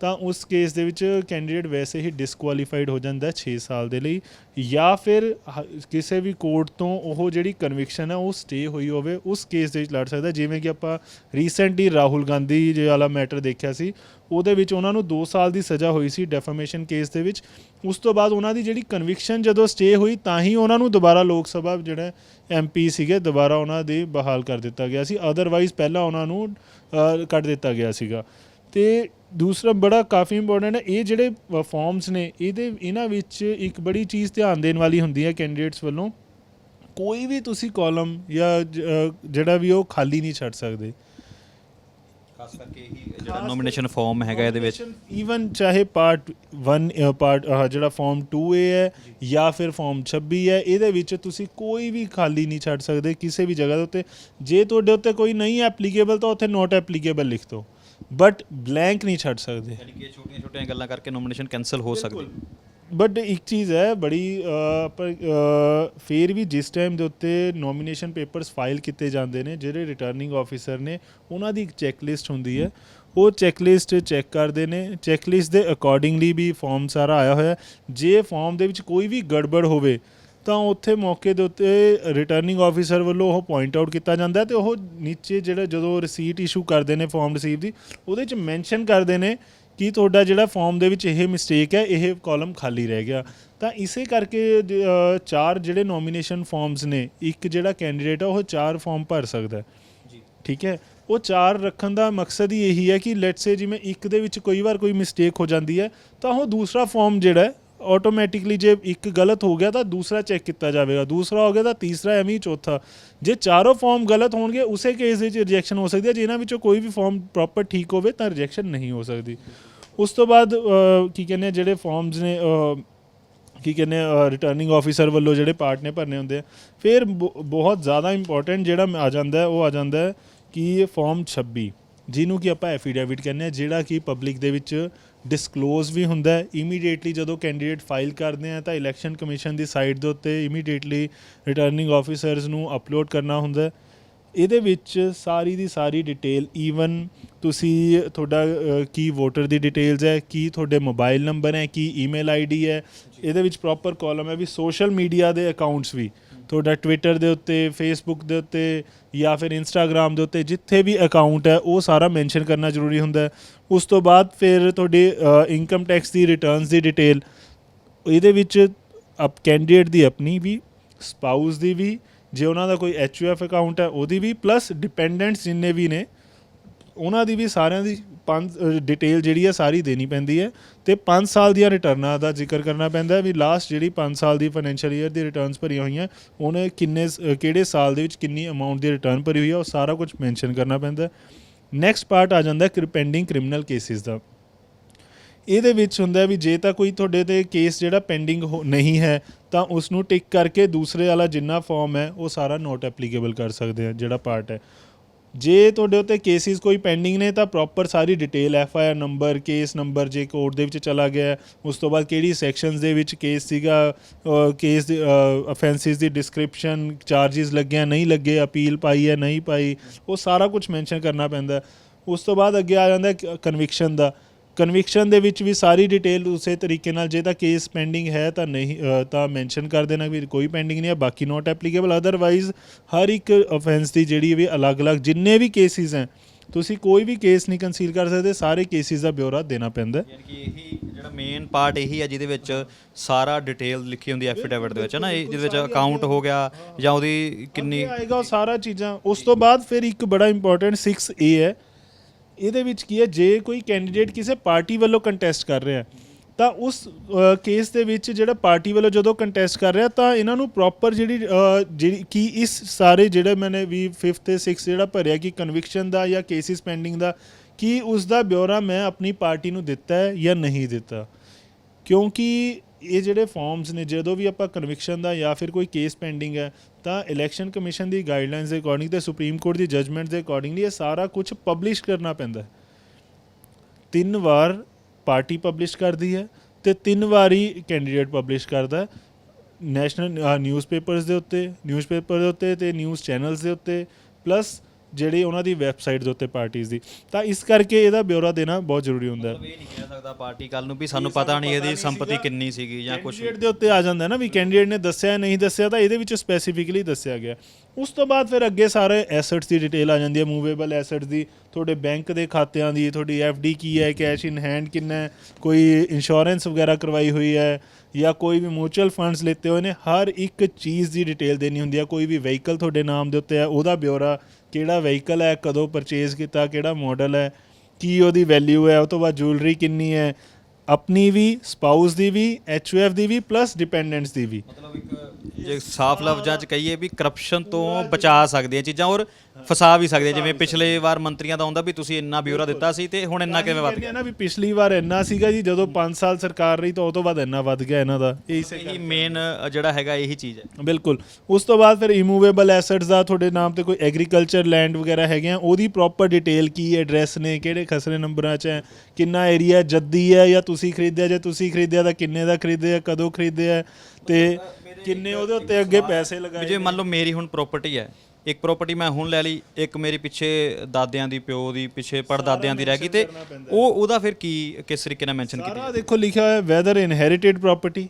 ਤਾਂ ਉਸ ਕੇਸ ਦੇ ਵਿੱਚ ਕੈਂਡੀਡੇਟ ਵੈਸੇ ਹੀ ਡਿਸਕੁਆਲੀਫਾਈਡ ਹੋ ਜਾਂਦਾ ਹੈ 6 ਸਾਲ ਦੇ ਲਈ ਜਾਂ ਫਿਰ ਹ- ਕਿਸੇ ਵੀ ਕੋਰਟ ਤੋਂ ਉਹ ਜਿਹੜੀ ਕਨਵਿਕਸ਼ਨ ਹੈ ਉਹ ਸਟੇ ਹੋਈ ਹੋਵੇ ਉਸ ਕੇਸ ਦੇ ਵਿੱਚ ਲੜ ਸਕਦਾ। ਜਿਵੇਂ ਕਿ ਆਪਾਂ ਰੀਸੈਂਟਲੀ ਰਾਹੁਲ ਗਾਂਧੀ ਜੇ ਵਾਲਾ ਮੈਟਰ ਦੇਖਿਆ ਸੀ ਉਹਦੇ ਵਿੱਚ ਉਹਨਾਂ ਨੂੰ 2 ਸਾਲ ਦੀ ਸਜ਼ਾ ਹੋਈ ਸੀ ਡੈਫਾਮੇਸ਼ਨ ਕੇਸ ਦੇ ਵਿੱਚ। ਉਸ ਤੋਂ ਬਾਅਦ ਉਹਨਾਂ ਦੀ ਜਿਹੜੀ ਕਨਵਿਕਸ਼ਨ ਜਦੋਂ ਸਟੇ ਹੋਈ ਤਾਂ ਹੀ ਉਹਨਾਂ ਨੂੰ ਦੁਬਾਰਾ ਲੋਕ ਸਭਾ ਜਿਹੜਾ ਐਮਪੀ ਸੀਗੇ ਦੁਬਾਰਾ ਉਹਨਾਂ ਦੇ ਬਹਾਲ ਕਰ ਦਿੱਤਾ ਗਿਆ ਸੀ। ਅਦਰਵਾਈਜ਼ ਪਹਿਲਾਂ ਉਹਨਾਂ ਨੂੰ ਅ, ਕੱਢ ਦਿੱਤਾ ਗਿਆ ਸੀਗਾ। ਤੇ ਦੂਸਰਾ ਬੜਾ ਕਾਫੀ ਇੰਪੋਰਟੈਂਟ ਹੈ ਇਹ ਜਿਹੜੇ ਫਾਰਮਸ ਨੇ ਇਹਦੇ ਇਹਨਾਂ ਵਿੱਚ ਇੱਕ ਬੜੀ ਚੀਜ਼ ਧਿਆਨ ਦੇਣ ਵਾਲੀ ਹੁੰਦੀ ਹੈ ਕੈਂਡੀਡੇਟਸ ਵੱਲੋਂ। ਕੋਈ ਵੀ ਤੁਸੀਂ ਕਾਲਮ ਜਾਂ ਜਿਹੜਾ ਵੀ ਉਹ ਖਾਲੀ ਨਹੀਂ ਛੱਡ ਸਕਦੇ। ਖਾਸ ਕਰਕੇ ਇਹੀ ਜਿਹੜਾ ਨੋਮੀਨੇਸ਼ਨ ਫਾਰਮ ਹੈਗਾ ਇਹਦੇ ਵਿੱਚ। ਈਵਨ ਚਾਹੇ ਪਾਰਟ 1 ਪਾਰਟ ਜਿਹੜਾ ਫਾਰਮ 2A ਹੈ ਜਾਂ। ਫਿਰ ਫਾਰਮ 26 ਹੈ ਇਹਦੇ ਵਿੱਚ ਤੁਸੀਂ ਕੋਈ ਵੀ ਖਾਲੀ ਨਹੀਂ ਛੱਡ ਸਕਦੇ ਕਿਸੇ ਵੀ ਜਗ੍ਹਾ ਦੇ ਉੱਤੇ। ਜੇ ਤੁਹਾਡੇ ਉੱਤੇ ਕੋਈ ਨਹੀਂ ਐਪਲੀਕੇਬਲ ਤਾਂ ਉੱਥੇ ਨੋਟ ਐਪਲੀਕੇਬਲ ਲਿਖ ਦਿਓ। ਬਟ ਬਲੈਂਕ ਨਹੀਂ ਛੱਡ ਸਕਦੇ ਯਾਨੀ ਕਿ ਛੋਟੀਆਂ ਛੋਟੀਆਂ ਗੱਲਾਂ ਕਰਕੇ ਨੋਮੀਨੇਸ਼ਨ ਕੈਨਸਲ ਹੋ ਸਕਦੀ ਬਟ ਇੱਕ ਚੀਜ਼ ਹੈ ਬੜੀ ਅ, ਪਰ ਫੇਰ ਵੀ ਜਿਸ ਟਾਈਮ ਦੇ ਉੱਤੇ ਨੋਮੀਨੇਸ਼ਨ ਪੇਪਰਸ ਫਾਈਲ ਕੀਤੇ ਜਾਂਦੇ ਨੇ ਜਿਹੜੇ ਰਿਟਰਨਿੰਗ ਆਫੀਸਰ ਨੇ ਉਹਨਾਂ ਦੀ ਇੱਕ ਚੈੱਕਲਿਸਟ ਹੁੰਦੀ ਹੈ ਉਹ ਚੈੱਕਲਿਸਟ ਚੈੱਕ ਕਰਦੇ ਨੇ ਚੈੱਕਲਿਸਟ ਦੇ ਅਕੋਰਡਿੰਗਲੀ ਵੀ ਫਾਰਮ ਸਾਰਾ ਆਇਆ ਹੋਇਆ। ਜੇ ਫਾਰਮ ਦੇ ਵਿੱਚ ਕੋਈ ਵੀ ਗੜਬੜ ਹੋਵੇ ਤਾਂ ਉੱਥੇ ਮੌਕੇ ਦੇ ਉੱਤੇ ਰਿਟਰਨਿੰਗ ਆਫੀਸਰ ਵੱਲੋਂ ਉਹ ਪੁਆਇੰਟ ਆਊਟ ਕੀਤਾ ਜਾਂਦਾ ਤੇ ਉਹ ਨੀਚੇ ਜਿਹੜਾ ਜਦੋਂ ਰਸੀਟ ਇਸ਼ੂ ਕਰਦੇ ਨੇ ਫਾਰਮ ਰਿਸੀਵ ਦੀ ਉਹਦੇ ਵਿੱਚ ਮੈਂਸ਼ਨ ਕਰਦੇ ਨੇ ਕਿ ਤੁਹਾਡਾ ਜਿਹੜਾ ਫਾਰਮ ਦੇ ਵਿੱਚ ਇਹ ਮਿਸਟੇਕ ਹੈ ਇਹ ਕਾਲਮ ਖਾਲੀ ਰਹਿ ਗਿਆ। ਤਾਂ ਇਸੇ ਕਰਕੇ ਜ- ਚਾਰ ਜਿਹੜੇ ਨੋਮੀਨੇਸ਼ਨ ਫਾਰਮਸ ਨੇ ਇੱਕ ਜਿਹੜਾ ਕੈਂਡੀਡੇਟ ਆ ਉਹ ਚਾਰ ਫਾਰਮ ਭਰ ਸਕਦਾ ਹੈ। ਠੀਕ ਹੈ? ਉਹ ਚਾਰ ਰੱਖਣ ਦਾ ਮਕਸਦ ਹੀ ਇਹੀ ਹੈ ਕਿ ਲੈਟਸ ਸੇ ਜਿਵੇਂ ਇੱਕ ਦੇ ਵਿੱਚ ਕਈ ਵਾਰ ਕੋਈ ਮਿਸਟੇਕ ਹੋ ਜਾਂਦੀ ਹੈ ਤਾਂ ਉਹ ਦੂਸਰਾ ਫਾਰਮ ਜਿਹੜਾ ਆਟੋਮੈਟਿਕਲੀ ਜੇ ਇੱਕ ਗਲਤ ਹੋ ਗਿਆ ਤਾਂ ਦੂਸਰਾ ਚੈੱਕ ਕੀਤਾ ਜਾਵੇਗਾ। ਦੂਸਰਾ ਹੋ ਗਿਆ ਤਾਂ ਤੀਸਰਾ, ਐਵੇਂ ਹੀ ਚੌਥਾ। ਜੇ ਚਾਰੋਂ ਫਾਰਮ ਗਲਤ ਹੋਣਗੇ, ਉਸੇ ਕੇਸ ਵਿੱਚ ਰਿਜੈਕਸ਼ਨ ਹੋ ਸਕਦੀ ਹੈ। ਜੇ ਇਹਨਾਂ ਵਿੱਚੋਂ ਕੋਈ ਵੀ ਫਾਰਮ ਪ੍ਰੋਪਰ ਠੀਕ ਹੋਵੇ ਤਾਂ ਰਿਜੈਕਸ਼ਨ ਨਹੀਂ ਹੋ ਸਕਦੀ। ਉਸ ਤੋਂ ਬਾਅਦ ਕੀ ਕਹਿੰਦੇ ਜਿਹੜੇ ਫਾਰਮਸ ਨੇ ਕੀ ਕਹਿੰਦੇ ਰਿਟਰਨਿੰਗ ਆਫੀਸਰ ਵੱਲੋਂ ਜਿਹੜੇ ਪਾਰਟ ਨੇ ਭਰਨੇ ਹੁੰਦੇ ਆ, ਫਿਰ ਬ- ਬਹੁਤ ਜ਼ਿਆਦਾ ਇੰਪੋਰਟੈਂਟ ਜਿਹੜਾ ਆ ਜਾਂਦਾ ਹੈ, ਉਹ ਆ ਜਾਂਦਾ ਹੈ ਕਿ ਇਹ ਫਾਰਮ 26 ਜਿਹਨੂੰ ਕਿ ਆਪਾਂ ਐਫੀਡੇਵਿਟ ਕਹਿੰਦੇ ਆ, ਜਿਹੜਾ ਕਿ ਪਬਲਿਕ ਦੇ ਵਿੱਚ ਡਿਸਕਲੋਜ਼ ਵੀ ਹੁੰਦਾ ਹੈ। ਇਮੀਡੀਏਟਲੀ ਜਦੋਂ ਕੈਂਡੀਡੇਟ ਫਾਈਲ ਕਰਦੇ ਆ ਤਾਂ ਇਲੈਕਸ਼ਨ ਕਮਿਸ਼ਨ ਦੀ ਸਾਈਟ ਦੇ ਉੱਤੇ ਇਮੀਡੀਏਟਲੀ ਰਿਟਰਨਿੰਗ ਆਫੀਸਰਸ ਨੂੰ ਅਪਲੋਡ ਕਰਨਾ ਹੁੰਦਾ ਹੈ। ਇਹਦੇ ਵਿੱਚ ਸਾਰੀ ਦੀ ਸਾਰੀ ਡਿਟੇਲ ਈਵਨ ਤੁਸੀਂ ਤੁਹਾਡਾ ਕੀ ਵੋਟਰ ਦੀ ਡਿਟੇਲਸ ਹੈ, ਕੀ ਤੁਹਾਡੇ ਮੋਬਾਈਲ ਨੰਬਰ ਹੈ, ਕੀ ਈਮੇਲ ਆਈਡੀ ਹੈ, ਇਹਦੇ ਵਿੱਚ ਪ੍ਰੋਪਰ ਕਾਲਮ ਹੈ ਵੀ ਸੋਸ਼ਲ ਮੀਡੀਆ ਦੇ ਅਕਾਊਂਟਸ ਵੀ। ਤੁਹਾਡਾ ਟਵਿੱਟਰ ਦੇ ਉੱਤੇ ਫੇਸਬੁੱਕ ਦੇ ਉੱਤੇ ਜਾਂ ਫਿਰ ਇੰਸਟਾਗ੍ਰam ਦੇ ਉੱਤੇ ਜਿੱਥੇ ਵੀ ਅਕਾਊਂਟ ਹੈ, ਉਹ ਸਾਰਾ ਮੈਂਸ਼ਨ ਕਰਨਾ ਜ਼ਰੂਰੀ ਹੁੰਦਾ ਹੈ। ਉਸ ਤੋਂ ਬਾਅਦ ਫਿਰ ਤੁਹਾਡੀ ਇਨਕਮ ਟੈਕਸ ਦੀ ਰਿਟਰਨਸ ਦੀ ਡਿਟੇਲ ਇਹਦੇ ਵਿੱਚ ਅਪ ਕੈਂਡੀਡੇਟ ਦੀ ਆਪਣੀ ਵੀ ਸਪਾਊਸ ਦੀ ਵੀ, ਜੇ ਉਹਨਾਂ ਦਾ ਕੋਈ ਐਚਯੂਐਫ ਅਕਾਊਂਟ ਹੈ, ਉਹਦੀ ਵੀ ਪਲੱਸ ਡਿਪੈਂਡੈਂਟਸ ਜਿੰਨੇ ਵੀ ਨੇ ਉਹਨਾਂ ਦੀ ਵੀ ਸਾਰਿਆਂ ਦੀ ਪੰਜ ਡਿਟੇਲ ਜਿਹੜੀ ਹੈ ਸਾਰੀ ਦੇਣੀ ਪੈਂਦੀ ਹੈ ਤੇ 5 ਸਾਲ ਦੀਆਂ ਰਿਟਰਨਾਂ ਦਾ ਜ਼ਿਕਰ ਕਰਨਾ ਪੈਂਦਾ ਵੀ ਲਾਸਟ ਜਿਹੜੀ 5 ਸਾਲ ਦੀ ਫਾਈਨੈਂਸ਼ੀਅਲ ਈਅਰ ਦੀ ਰਿਟਰਨਸ ਭਰੀਆਂ ਹੋਈਆਂ, ਉਹਨੇ ਕਿੰਨੇ ਸ- ਕਿਹੜੇ ਸਾਲ ਦੇ ਵਿੱਚ ਕਿੰਨੀ ਅਮਾਉਂਟ ਦੀ ਰਿਟਰਨ ਭਰੀ ਹੋਈ ਹੈ ਉਹ ਸਾਰਾ ਕੁਝ ਮੈਂਸ਼ਨ ਕਰਨਾ ਪੈਂਦਾ ਨੈਕਸਟ ਪਾਰਟ ਆ ਜਾਂਦਾ ਹੈ ਪੈਂਡਿੰਗ ਕ੍ਰਿਮੀਨਲ ਕੇਸਿਸ ਦਾ। ਇਹਦੇ ਵਿੱਚ ਹੁੰਦਾ ਵੀ ਜੇ ਤਾਂ ਕੋਈ ਤੁਹਾਡੇ ਤੇ ਕੇਸ ਜਿਹੜਾ ਪੈਂਡਿੰਗ ਨਹੀਂ ਹੈ, ਤਾਂ ਉਸ ਨੂੰ ਟਿਕ ਕਰਕੇ ਦੂਸਰੇ ਵਾਲਾ ਜਿੰਨਾ ਫਾਰਮ ਹੈ, ਉਹ ਸਾਰਾ ਨੋਟ ਐਪਲੀਕੇਬਲ ਕਰ ਸਕਦੇ ਆ, ਜਿਹੜਾ ਪਾਰਟ ਹੈ। ਜੇ ਤੁਹਾਡੇ ਉੱਤੇ ਕੇਸਿਸ ਕੋਈ ਪੈਂਡਿੰਗ ਨੇ, ਤਾਂ proper sorry detail F I R number case number ਜੇ ਕੋਰਟ ਦੇ ਵਿੱਚ ਚਲਾ ਗਿਆ ਉਸ ਤੋਂ ਬਾਅਦ ਕਿਹੜੀ ਸੈਕਸ਼ਨਸ ਦੇ ਵਿੱਚ ਕੇਸ ਸੀਗਾ ਕੇਸ ਦੀ ਅਫੈਂਸਿਸ ਦੀ ਡਿਸਕ੍ਰਿਪਸ਼ਨ ਚਾਰजेस ਲੱਗਿਆ, ਨਹੀਂ ਲੱਗੇ ਅਪੀਲ ਪਾਈ ਹੈ, ਨਹੀਂ ਪਾਈ, ਉਹ ਸਾਰਾ ਕੁਝ ਮੈਂਸ਼ਨ ਕਰਨਾ ਪੈਂਦਾ ਉਸ ਤੋਂ ਬਾਅਦ ਅੱਗੇ ਆ ਜਾਂਦਾ ਕਨਵਿਕਸ਼ਨ ਦਾ। ਕਨਵਿਕਸ਼ਨ ਦੇ ਵਿੱਚ ਵੀ ਸਾਰੀ ਡਿਟੇਲ ਉਸੇ ਤਰੀਕੇ ਨਾਲ ਜੇ ਤਾਂ ਕੇਸ ਪੈਂਡਿੰਗ ਹੈ ਤਾਂ ਨਹੀਂ ਤਾਂ ਮੈਂਸ਼ਨ ਕਰ ਦੇਣਾ ਵੀ ਕੋਈ ਪੈਂਡਿੰਗ ਨਹੀਂ ਹੈ ਬਾਕੀ ਨੋਟ ਐਪਲੀਕੇਬਲ ਅਦਰਵਾਈਜ਼ ਹਰ ਇੱਕ ਅਫੈਂਸ ਦੀ ਜਿਹੜੀ ਵੀ ਅਲੱਗ-ਅਲੱਗ ਜਿੰਨੇ ਵੀ ਕੇਸਿਸ ਹੈ ਤੁਸੀਂ ਕੋਈ ਵੀ ਕੇਸ ਨਹੀਂ ਕੰਸੀਲ ਕਰ ਸਕਦੇ ਸਾਰੇ ਕੇਸਿਸ ਦਾ ਬਿਊਰਾ ਦੇਣਾ ਪੈਂਦਾ ਯਾਨੀ ਕਿ ਇਹੀ ਜਿਹੜਾ ਮੇਨ ਪਾਰਟ ਇਹੀ ਹੈ ਜਿਹਦੇ ਵਿੱਚ ਸਾਰਾ ਡਿਟੇਲ ਲਿਖੀ ਹੁੰਦੀ ਐਫੀਡੇਵਿਟ ਦੇ ਵਿੱਚ ਹੈ ਨਾ? ਇਹ ਜਿਹਦੇ ਵਿੱਚ ਅਕਾਊਂਟ ਹੋ ਗਿਆ ਜਾਂ ਉਹਦੀ ਕਿੰਨੀ ਆਏਗਾ ਉਹ ਸਾਰਾ ਚੀਜ਼ਾਂ ਉਸ ਤੋਂ ਬਾਅਦ ਫਿਰ ਇੱਕ ਬੜਾ ਇੰਪੋਰਟੈਂਟ 6A ਹੈ ਇਹਦੇ ਵਿੱਚ ਕੀ ਹੈ, ਜੇ ਕੋਈ ਕੈਂਡੀਡੇਟ ਕਿਸੇ ਪਾਰਟੀ ਵੱਲੋਂ ਕੰਟੈਸਟ ਕਰ ਰਿਹਾ ਤਾਂ ਉਸ ਕੇਸ ਦੇ ਵਿੱਚ ਜਿਹੜਾ ਪਾਰਟੀ ਵੱਲੋਂ ਜਦੋਂ ਕੰਟੈਸਟ ਕਰ ਰਿਹਾ, ਤਾਂ ਇਹਨਾਂ ਨੂੰ ਪ੍ਰੋਪਰ ਜਿਹੜੀ ਜਿਹੜੀ ਕੀ ਇਸ ਸਾਰੇ ਜਿਹੜੇ ਮੈਨੇ ਵੀ 5th ਤੇ 6th ਜਿਹੜਾ ਭਰਿਆ ਕਿ ਕਨਵਿਕਸ਼ਨ ਦਾ ਜਾਂ ਕੇਸਿਸ ਪੈਂਡਿੰਗ ਦਾ, ਕੀ ਉਸ ਦਾ ਬਿਊਰਾ ਮੈਂ ਆਪਣੀ ਪਾਰਟੀ ਨੂੰ ਦਿੱਤਾ ਹੈ ਜਾਂ ਨਹੀਂ ਦਿੱਤਾ। ਕਿਉਂਕਿ ਇਹ ਜਿਹੜੇ ਫਾਰਮਸ ਨੇ, ਜਦੋਂ ਵੀ ਆਪਾਂ ਕਨਵਿਕਸ਼ਨ ਦਾ ਜਾਂ ਫਿਰ ਕੋਈ ਕੇਸ ਪੈਂਡਿੰਗ ਹੈ, ਤਾਂ ਇਲੈਕਸ਼ਨ ਕਮਿਸ਼ਨ ਦੀ ਗਾਈਡਲਾਈਨਸ ਦੇ ਅਕੋਰਡਿੰਗ ਤੇ ਸੁਪਰੀਮ ਕੋਰਟ ਦੀ ਜਜਮੈਂਟ ਦੇ ਅਕੋਰਡਿੰਗਲੀ ਇਹ ਸਾਰਾ ਕੁਝ ਪਬਲਿਸ਼ ਕਰਨਾ ਪੈਂਦਾ ਹੈ। ਤਿੰਨ ਵਾਰ ਪਾਰਟੀ ਪਬਲਿਸ਼ ਕਰਦੀ ਹੈ ਤੇ ਤਿੰਨ ਵਾਰੀ ਕੈਂਡੀਡੇਟ ਪਬਲਿਸ਼ ਕਰਦਾ ਹੈ। ਨੈਸ਼ਨਲ ਨਿਊਜ਼ਪੇਪਰਸ ਦੇ ਉੱਤੇ ਨਿਊਜ਼ਪੇਪਰ ਦੇ ਉੱਤੇ ਤੇ ਨਿਊਜ਼ ਚੈਨਲਸ ਦੇ ਉੱਤੇ ਪਲੱਸ ਜਿਹੜੀ ਉਹਨਾਂ ਦੀ ਵੈਬਸਾਈਟ ਦੇ ਉੱਤੇ ਪਾਰਟੀਆਂ ਦੀ ਤਾਂ ਇਸ ਕਰਕੇ ਇਹਦਾ ਬਿਊਰਾ ਦੇਣਾ ਬਹੁਤ ਜ਼ਰੂਰੀ ਹੁੰਦਾ। ਹੈ ਮਤਲਬ ਇਹ ਨਹੀਂ ਕਹਿ ਸਕਦਾ ਪਾਰਟੀ ਕੱਲ ਨੂੰ ਵੀ ਸਾਨੂੰ ਪਤਾ ਨਹੀਂ ਇਹਦੀ ਸੰਪਤੀ ਕਿੰਨੀ ਸੀਗੀ ਜਾਂ ਕੁਝ ਕੈਂਡੀਡੇਟ ਦੇ ਉੱਤੇ ਆ ਜਾਂਦਾ ਨਾ ਵੀ ਕੈਂਡੀਡੇਟ ਨੇ ਦੱਸਿਆ ਨਹੀਂ ਦੱਸਿਆ ਤਾਂ ਇਹਦੇ ਵਿੱਚ ਸਪੈਸੀਫਿਕਲੀ ਦੱਸਿਆ ਗਿਆ। ਉਸ ਤੋਂ ਬਾਅਦ ਫਿਰ ਅੱਗੇ ਸਾਰੇ ਐਸੈਟਸ ਦੀ ਡਿਟੇਲ ਆ ਜਾਂਦੀ ਹੈ ਮੂਵੇਬਲ ਐਸੈਟਸ ਦੀ, ਤੁਹਾਡੇ ਬੈਂਕ ਦੇ ਖਾਤਿਆਂ ਦੀ, ਤੁਹਾਡੀ ਡੀ ਕੀ ਹੈ ਕੈਸ਼ ਇਨ ਹੈਂਡ ਕਿੰਨਾ ਹੈ, ਕੋਈ ਇੰਸ਼ੋਰੈਂਸ ਵਗੈਰਾ ਕਰਵਾਈ ਹੋਈ ਹੈ, ਜਾਂ ਕੋਈ ਵੀ ਮਿਊਚੁਅਲ ਫੰਡਸ ਲਿੱਤੇ ਹੋਏ ਨੇ, ਹਰ ਇੱਕ ਚੀਜ਼ ਦੀ ਡਿਟੇਲ ਦੇਣੀ ਹੁੰਦੀ ਹੈ, ਕੋਈ ਵੀ ਵਹੀਕਲ ਤੁਹਾਡੇ ਨਾਮ ਦੇ ਉੱਤੇ ਹੈ, ਉਹਦਾ ਬਿਊਰਾ ਕਿਹੜਾ ਵਹੀਕਲ ਹੈ, ਕਦੋਂ ਪਰਚੇਜ਼ ਕੀਤਾ, ਕਿਹੜਾ ਮਾਡਲ ਹੈ, ਕੀ ਉਹਦੀ ਵੈਲਿਊ ਹੈ, ਉਹ ਤੋਂ ਬਾਅਦ ਜੁਐਲਰੀ ਕਿੰਨੀ ਹੈ ਆਪਣੀ ਵੀ ਸਪਾਊਸ ਦੀ ਵੀ ਐਚਯੂਐਫ ਦੀ ਵੀ ਪਲੱਸ ਡਿਪੈਂਡੈਂਟਸ ਦੀ ਵੀ। ਮਤਲਬ ਇੱਕ ਜੇ ਸਾਫ਼ ਲਫ਼ਜ਼ਾਂ 'ਚ ਕਹੀਏ ਵੀ ਕਰਪਸ਼ਨ ਤੋਂ ਬਚਾ ਸਕਦੀਆਂ ਚੀਜ਼ਾਂ। ਔਰ ਫਸਾ ਵੀ ਸਕਦੀਆਂ ਜਿਵੇਂ ਪਿਛਲੇ ਵਾਰ ਮੰਤਰੀਆਂ ਦਾ ਹੁੰਦਾ ਵੀ ਤੁਸੀਂ ਇੰਨਾ ਬਿਊਰਾ ਦਿੱਤਾ ਸੀ ਤੇ ਹੁਣ ਇੰਨਾ ਕਿਵੇਂ ਵੱਧ ਕਹਿੰਦੇ ਆ ਨਾ ਵੀ ਪਿਛਲੀ ਵਾਰ ਇੰਨਾ ਸੀਗਾ ਜੀ ਜਦੋਂ 5 ਸਾਲ ਸਰਕਾਰ ਰਹੀ ਤਾਂ ਉਹ ਤੋਂ ਬਾਅਦ ਇੰਨਾ ਵੱਧ ਗਿਆ ਇਹਨਾਂ ਦਾ। ਇਹ ਇਸੇ ਇਹੀ ਮੇਨ ਜਿਹੜਾ ਹੈਗਾ ਇਹੀ ਚੀਜ਼ ਹੈ। ਬਿਲਕੁਲ। ਉਸ ਤੋਂ ਬਾਅਦ ਫਿਰ ਇਮੂਵੇਬਲ ਐਸੈਟਸ ਦਾ ਤੁਹਾਡੇ ਨਾਮ ਤੇ ਕੋਈ ਐਗਰੀਕਲਚਰ ਲੈਂਡ ਵਗੈਰਾ ਹੈਗੇ ਆ ਉਹਦੀ ਪ੍ਰੋਪਰ ਡਿਟੇਲ ਕੀ ਐਡਰੈਸ ਨੇ ਕਿਹੜੇ ਖਸਰੇ ਨੰਬਰਾਂ 'ਚ ਹੈ ਕਿੰਨਾ ਏਰੀਆ ਜੱਦੀ ਹੈ ਜਾਂ ਤੁਸੀਂ ਖਰੀਦਿਆ ਜੇ ਤੁਸੀਂ ਖਰੀਦਿਆ ਤਾਂ ਕਿੰਨੇ ਦਾ ਖਰੀਦਿਆ ਕਦੋਂ ਖਰੀਦਿਆ ਤੇ ਕਿੰਨੇ ਉਹਦੇ ਉੱਤੇ ਅੱਗੇ ਪੈਸੇ ਲਗਾਏ ਜੇ ਮੰਨ ਲਓ ਮੇਰੀ ਹੁਣ ਪ੍ਰਾਪਰਟੀ ਹੈ ਇੱਕ ਪ੍ਰਾਪਰਟੀ ਮੈਂ ਹੁਣ ਲੈ ਲਈ ਇੱਕ ਮੇਰੀ ਪਿੱਛੇ ਦਾਦਿਆਂ ਦੀ ਪਿਓ ਦੀ ਪਿੱਛੇ ਪੜਦਾਦਿਆਂ ਦੀ ਰਹਿ ਗਈ ਤੇ ਉਹ ਉਹਦਾ ਫਿਰ ਕੀ ਕਿਸ ਤਰੀਕੇ ਨਾਲ ਮੈਂਸ਼ਨ ਕੀਤੀ ਸਾਰਾ ਦੇਖੋ ਲਿਖਿਆ ਹੋਇਆ ਵੈਦਰ ਇਨਹੈਰਿਟਡ ਪ੍ਰਾਪਰਟੀ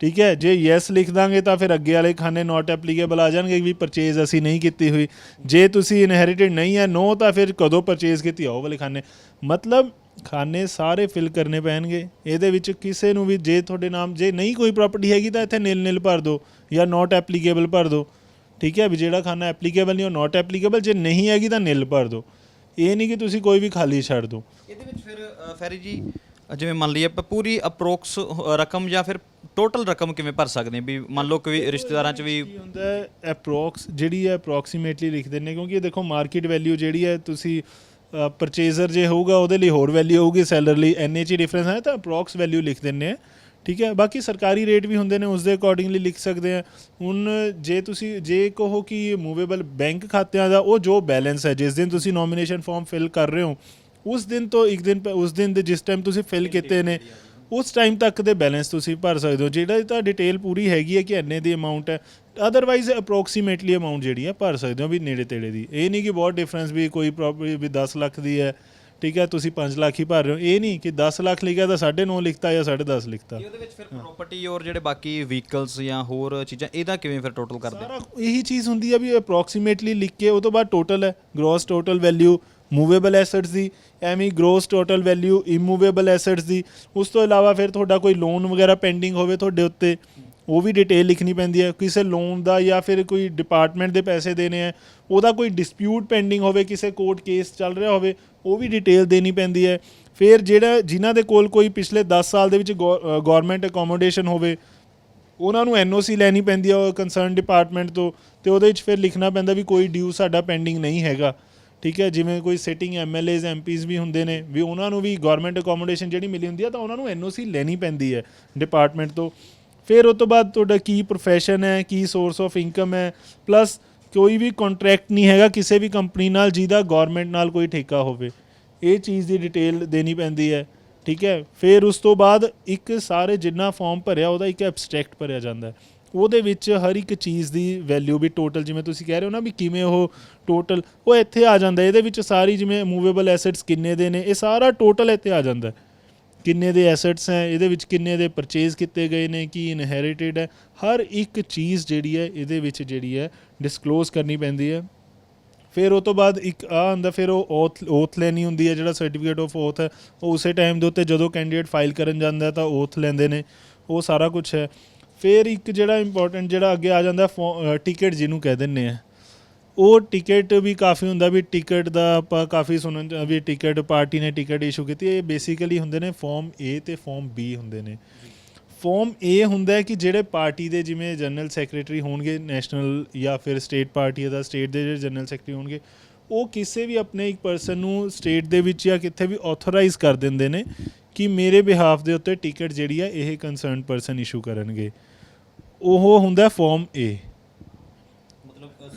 ਠੀਕ ਹੈ? ਜੇ ਯੈਸ ਲਿਖ ਦਾਂਗੇ ਤਾਂ ਫਿਰ ਅੱਗੇ ਵਾਲੇ ਖਾਨੇ ਨਾਟ ਐਪਲੀਕੇਬਲ ਆ ਜਾਣਗੇ ਵੀ ਪਰਚੇਜ਼ ਅਸੀਂ ਨਹੀਂ ਕੀਤੀ ਹੋਈ। ਜੇ ਤੁਸੀਂ ਇਨਹੈਰਿਟਡ ਨਹੀਂ ਹੈ ਨੋ ਤਾਂ ਫਿਰ ਕਦੋਂ ਪਰਚੇਜ਼ ਕੀਤੀ? ਆ ਉਹ ਵਾਲੇ ਖਾਨੇ। ਮਤਲਬ ਖਾਨੇ ਸਾਰੇ ਫਿਲ ਕਰਨੇ ਪੈਣਗੇ। ਇਹਦੇ ਵਿੱਚ ਕਿਸੇ ਨੂੰ ਵੀ ਜੇ ਤੁਹਾਡੇ ਨਾਮ ਜੇ ਨਹੀਂ ਕੋਈ ਪ੍ਰਾਪਰਟੀ ਹੈਗੀ ਤਾਂ ਇੱਥੇ ਨਿਲ ਨਿਲ ਭਰ ਦਿਓ ਜਾਂ ਨਾਟ ਐਪਲੀਕੇਬਲ ਭਰ ਦਿਓ। ਠੀਕ ਹੈ ਵੀ ਜਿਹੜਾ ਖਾਨਾ ਐਪਲੀਕੇਬਲ ਨਹੀਂ ਉਹ ਨਾਟ ਐਪਲੀਕੇਬਲ ਜੇ ਨਹੀਂ ਹੈਗੀ ਤਾਂ ਨਿਲ ਭਰ ਦਿਓ। ਇਹ ਨਹੀਂ ਕਿ ਤੁਸੀਂ ਕੋਈ ਵੀ ਖਾਲੀ ਛੱਡ ਦਿਓ। ਇਹਦੇ ਵਿੱਚ ਫਿਰ ਅ, ਫੈਰੀ ਜੀ ਅ, ਜਿਵੇਂ ਮੰਨ ਲਈਏ ਆਪਾਂ ਪੂਰੀ ਅਪਰੋਕਸ ਰਕਮ ਜਾਂ ਫਿਰ ਟੋਟਲ ਰਕਮ ਕਿਵੇਂ ਭਰ ਸਕਦੇ ਹਾਂ? ਵੀ ਮੰਨ ਲਓ ਕੋਈ ਰਿਸ਼ਤੇਦਾਰਾਂ 'ਚ ਵੀ ਕੀ ਹੁੰਦਾ ਹੈ ਅਪਰੋਕਸ ਜਿਹੜੀ ਹੈ ਅਪਰੋਕਸੀਮੇਟਲੀ ਲਿਖ ਦਿੰਦੇ ਨੇ ਕਿਉਂਕਿ ਇਹ ਦੇਖੋ ਮਾਰਕੀਟ ਵੈਲਿਊ ਜਿਹੜੀ ਹੈ ਤੁਸੀਂ ਪਰਚੇਜ਼ਰ ਜੇ ਹੋਊਗਾ ਉਹਦੇ ਲਈ ਹੋਰ ਵੈਲਿਊ ਹੋਊਗੀ ਸੈਲਰ ਲਈ ਐਨਏ ਚ ਡਿਫਰੈਂਸ ਹੈ ਤਾਂ ਅਪਰੋਕਸ ਵੈਲਿਊ ਲਿਖ ਦਿੰਦੇ ਆ ਠੀਕ ਹੈ, ਬਾਕੀ ਸਰਕਾਰੀ ਰੇਟ ਵੀ ਹੁੰਦੇ ਨੇ ਉਸ ਦੇ ਅਕੋਰਡਿੰਗਲੀ ਲਿਖ ਸਕਦੇ ਆ ਹੁਣ ਜੇ ਤੁਸੀਂ, ਜੇ ਕਹੋ ਕਿ ਮੂਵੇਬਲ ਬੈਂਕ ਖਾਤਿਆਂ ਦਾ ਉਹ ਜੋ ਬੈਲੈਂਸ ਹੈ, ਜਿਸ ਦਿਨ ਤੁਸੀਂ ਨੋਮੀਨੇਸ਼ਨ ਫਾਰਮ ਫਿਲ ਕਰ ਰਹੇ ਹੋ, ਉਸ ਦਿਨ ਤੋਂ ਇੱਕ ਦਿਨ ਪ- ਉਸ ਦਿਨ ਦੇ ਜਿਸ ਟਾਈਮ ਤੁਸੀਂ ਫਿਲ ਕੀਤੇ ਨੇ, ਉਸ ਟਾਈਮ ਤੱਕ ਦੇ ਬੈਲੈਂਸ ਤੁਸੀਂ ਭਰ ਸਕਦੇ ਹੋ। ਜਿਹੜਾ ਤਾਂ ਡਿਟੇਲ ਪੂਰੀ ਹੈਗੀ ਹੈ ਕਿ ਐਨੇ ਦੀ ਅਮਾਉਂਟ ਹੈ ਅਦਰਵਾਈਜ਼ ਅਪਰੋਕਸੀਮੇਟਲੀ ਅਮਾਉਂਟ ਜਿਹੜੀ ਹੈ, ਭਰ ਸਕਦੇ ਹੋ ਵੀ ਨੇੜੇ ਤੇੜੇ ਦੀ। ਇਹ ਨਹੀਂ ਕਿ ਬਹੁਤ ਡਿਫਰੈਂਸ ਵੀ ਕੋਈ ਪ੍ਰੋਪਰਟੀ ਵੀ 10 ਲੱਖ ਦੀ ਹੈ ਠੀਕ ਹੈ ਤੁਸੀਂ 5 ਲੱਖ ਹੀ ਭਰ ਰਹੇ ਹੋ। ਇਹ ਨਹੀਂ ਕਿ 10 ਲੱਖ ਲਿਖਿਆ ਤਾਂ 9.5 ਲਿਖਤਾ ਜਾਂ 10.5 ਲਿਖਤਾ। ਉਹਦੇ ਵਿੱਚ ਫਿਰ ਪ੍ਰਾਪਰਟੀ ਔਰ ਜਿਹੜੇ ਬਾਕੀ ਵਹੀਕਲਸ ਜਾਂ ਹੋਰ ਚੀਜ਼ਾਂ ਇਹਦਾ ਕਿਵੇਂ ਫਿਰ ਟੋਟਲ ਕਰਦੇ? ਸਾਰਾ ਇਹੀ ਚੀਜ਼ ਹੁੰਦੀ ਹੈ ਵੀ ਅਪਰੋਕਸੀਮੇਟਲੀ ਲਿਖ ਕੇ ਉਹ ਤੋਂ ਬਾਅਦ ਟੋਟਲ ਹੈ। Gross total value movable assets ਦੀ ਐਵੇਂ gross total value immovable assets ਦੀ। ਉਸ ਤੋਂ ਇਲਾਵਾ ਫਿਰ ਤੁਹਾਡਾ ਕੋਈ ਲੋਨ ਵਗੈਰਾ ਪੈਂਡਿੰਗ ਹੋਵੇ ਤੁਹਾਡੇ ਉੱਤੇ ਉਹ ਵੀ ਡਿਟੇਲ ਲਿਖਣੀ ਪੈਂਦੀ ਹੈ, ਕਿਸੇ ਲੋਨ ਦਾ ਜਾਂ ਫਿਰ ਕੋਈ ਡਿਪਾਰਟਮੈਂਟ ਦੇ ਪੈਸੇ ਦੇਣੇ ਆ ਉਹਦਾ ਕੋਈ ਡਿਸਪਿਊਟ ਪੈਂਡਿੰਗ ਹੋਵੇ, ਕਿਸੇ ਕੋਰਟ ਕੇਸ ਚੱਲ ਰਿਹਾ ਹੋਵੇ, ਉਹ ਵੀ ਡਿਟੇਲ ਦੇਣੀ ਪੈਂਦੀ ਹੈ। ਫਿਰ ਜਿਹੜਾ ਜਿਨ੍ਹਾਂ ਦੇ ਕੋਲ ਕੋਈ ਪਿਛਲੇ 10 ਸਾਲ ਦੇ ਵਿੱਚ ਗਵਰਨਮੈਂਟ ਅਕੋਮੋਡੇਸ਼ਨ ਹੋਵੇ, ਉਹਨਾਂ ਨੂੰ ਐਨਓਸੀ ਲੈਣੀ ਪੈਂਦੀ ਹੈ ਕੰਸਰਨ ਡਿਪਾਰਟਮੈਂਟ ਤੋਂ, ਤੇ ਉਹਦੇ ਵਿੱਚ ਫਿਰ ਲਿਖਣਾ ਪੈਂਦਾ ਵੀ ਕੋਈ ਡਿਊ ਸਾਡਾ ਪੈਂਡਿੰਗ ਨਹੀਂ ਹੈਗਾ। ਠੀਕ ਹੈ, ਜਿਵੇਂ ਕੋਈ ਸਿਟਿੰਗ ਐਮਐਲਏਜ਼ ਐਮਪੀਜ਼ ਵੀ ਹੁੰਦੇ ਨੇ, ਵੀ ਉਹਨਾਂ ਨੂੰ ਵੀ ਗਵਰਨਮੈਂਟ ਅਕੋਮੋਡੇਸ਼ਨ ਜਿਹੜੀ ਮਿਲੀ ਹੁੰਦੀ ਆ ਤਾਂ ਉਹਨਾਂ ਨੂੰ ਐਨਓਸੀ ਲੈਣੀ ਪੈਂਦੀ ਹੈ ਡਿਪਾਰਟਮੈਂਟ ਤੋਂ। ਫਿਰ ਉਹ ਤੋਂ ਬਾਅਦ ਤੁਹਾਡਾ ਕੀ ਪ੍ਰੋਫੈਸ਼ਨ ਹੈ, ਕੀ ਸੋਰਸ ਆਫ ਇਨਕਮ ਹੈ ਪਲੱਸ ਕੋਈ ਵੀ ਕੰਟਰੈਕਟ ਨਹੀਂ ਹੈਗਾ, ਕਿਸੇ ਵੀ ਕੰਪਨੀ ਨਾਲ ਜਿਹਦਾ ਗਵਰਨਮੈਂਟ ਨਾਲ ਕੋਈ ਠੇਕਾ ਹੋਵੇ। ਇਹ ਚੀਜ਼ ਦੀ ਡਿਟੇਲ ਦੇਣੀ ਪੈਂਦੀ ਹੈ, ਠੀਕ ਹੈ? ਫਿਰ ਉਸ ਤੋਂ ਬਾਅਦ ਇੱਕ ਸਾਰੇ ਜਿੰਨਾ ਫਾਰਮ ਭਰਿਆ, ਉਹਦਾ ਇੱਕ ਐਬਸਟ੍ਰੈਕਟ ਭਰਿਆ ਜਾਂਦਾ ਹੈ। ਉਹਦੇ ਵਿੱਚ ਹਰ ਇੱਕ ਚੀਜ਼ ਦੀ ਵੈਲਿਊ ਵੀ ਟੋਟਲ ਜਿਵੇਂ ਤੁਸੀਂ ਕਹਿ ਰਹੇ ਹੋ ਨਾ ਵੀ ਕਿਵੇਂ ਉਹ ਟੋਟਲ ਉਹ ਇੱਥੇ ਆ ਜਾਂਦਾ ਇਹਦੇ ਵਿੱਚ ਸਾਰੀ ਜਿਵੇਂ ਮੂਵੇਬਲ ਐਸੈਟਸ ਕਿੰਨੇ ਦੇ ਨੇ, ਇਹ ਸਾਰਾ ਟੋਟਲ ਇੱਥੇ ਆ ਜਾਂਦਾ ਹੈ। ਕਿੰਨੇ ਦੇ ਐਸੈਟਸ ਹੈ, ਇਹਦੇ ਵਿੱਚ ਕਿੰਨੇ ਦੇ ਪਰਚੇਜ਼ ਕੀਤੇ ਗਏ ਨੇ, ਕੀ ਇਨਹੈਰਿਟਡ ਹੈ, ਹਰ ਇੱਕ ਚੀਜ਼ ਜਿਹੜੀ ਹੈ, ਇਹਦੇ ਵਿੱਚ ਜਿਹੜੀ ਹੈ ਡਿਸਕਲੋਜ਼ ਕਰਨੀ ਪੈਂਦੀ ਹੈ। ਫਿਰ ਉਹ ਤੋਂ ਬਾਅਦ ਇੱਕ ਆ ਹੁੰਦਾ ਫਿਰ ਉਹ ਓਥ ਓਥ ਲੈਣੀ ਹੁੰਦੀ ਹੈ, ਜਿਹੜਾ ਸਰਟੀਫਿਕੇਟ ਆਫ ਓਥ ਹੈ, ਉਹ ਉਸੇ ਟਾਈਮ ਦੇ ਉੱਤੇ ਜਦੋਂ ਕੈਂਡੀਡੇਟ ਫਾਈਲ ਕਰਨ ਜਾਂਦਾ ਤਾਂ ਓਥ ਲੈਂਦੇ ਨੇ, ਉਹ ਸਾਰਾ ਕੁਝ ਹੈ। ਫਿਰ ਇੱਕ ਜਿਹੜਾ ਇੰਪੋਰਟੈਂਟ ਜਿਹੜਾ ਅੱਗੇ ਆ ਜਾਂਦਾ ਟਿਕਟ ਜਿਹਨੂੰ ਕਹਿ ਦਿੰਦੇ ਆ। ਉਹ ਟਿਕਟ ਵੀ ਕਾਫੀ ਹੁੰਦਾ ਵੀ ਟਿਕਟ ਦਾ ਆਪਾਂ ਕਾਫੀ ਸੁਣਨ 'ਚ, ਵੀ ਟਿਕਟ ਪਾਰਟੀ ਨੇ ਟਿਕਟ ਇਸ਼ੂ ਕੀਤੀ। ਇਹ ਬੇਸਿਕਲੀ ਹੁੰਦੇ ਨੇ ਫਾਰਮ A ਤੇ ਫਾਰਮ B ਹੁੰਦੇ ਨੇ। ਫਾਰਮ A ਹੁੰਦਾ ਹੈ ਕਿ ਜਿਹੜੇ ਪਾਰਟੀ ਦੇ ਜਿਵੇਂ ਜਨਰਲ ਸੈਕਟਰੀ ਹੋਣਗੇ ਨੈਸ਼ਨਲ ਜਾਂ ਫਿਰ ਸਟੇਟ ਪਾਰਟੀ ਦਾ ਸਟੇਟ ਦੇ ਜਿਹੜੇ ਜਨਰਲ ਸੈਕਟਰੀ ਹੋਣਗੇ, ਉਹ ਕਿਸੇ ਵੀ ਆਪਣੇ ਇੱਕ ਪਰਸਨ ਨੂੰ ਸਟੇਟ ਦੇ ਵਿੱਚ ਜਾਂ ਕਿੱਥੇ ਵੀ ਆਥੋਰਾਈਜ਼ ਕਰ ਦਿੰਦੇ ਨੇ ਕਿ ਮੇਰੇ ਬਿਹਾਫ ਦੇ ਉੱਤੇ ਟਿਕਟ ਜਿਹੜੀ ਆ, ਇਹ ਕੰਸਰਨਡ ਪਰਸਨ ਇਸ਼ੂ ਕਰਨਗੇ। ਉਹ ਹੁੰਦਾ ਫਾਰਮ A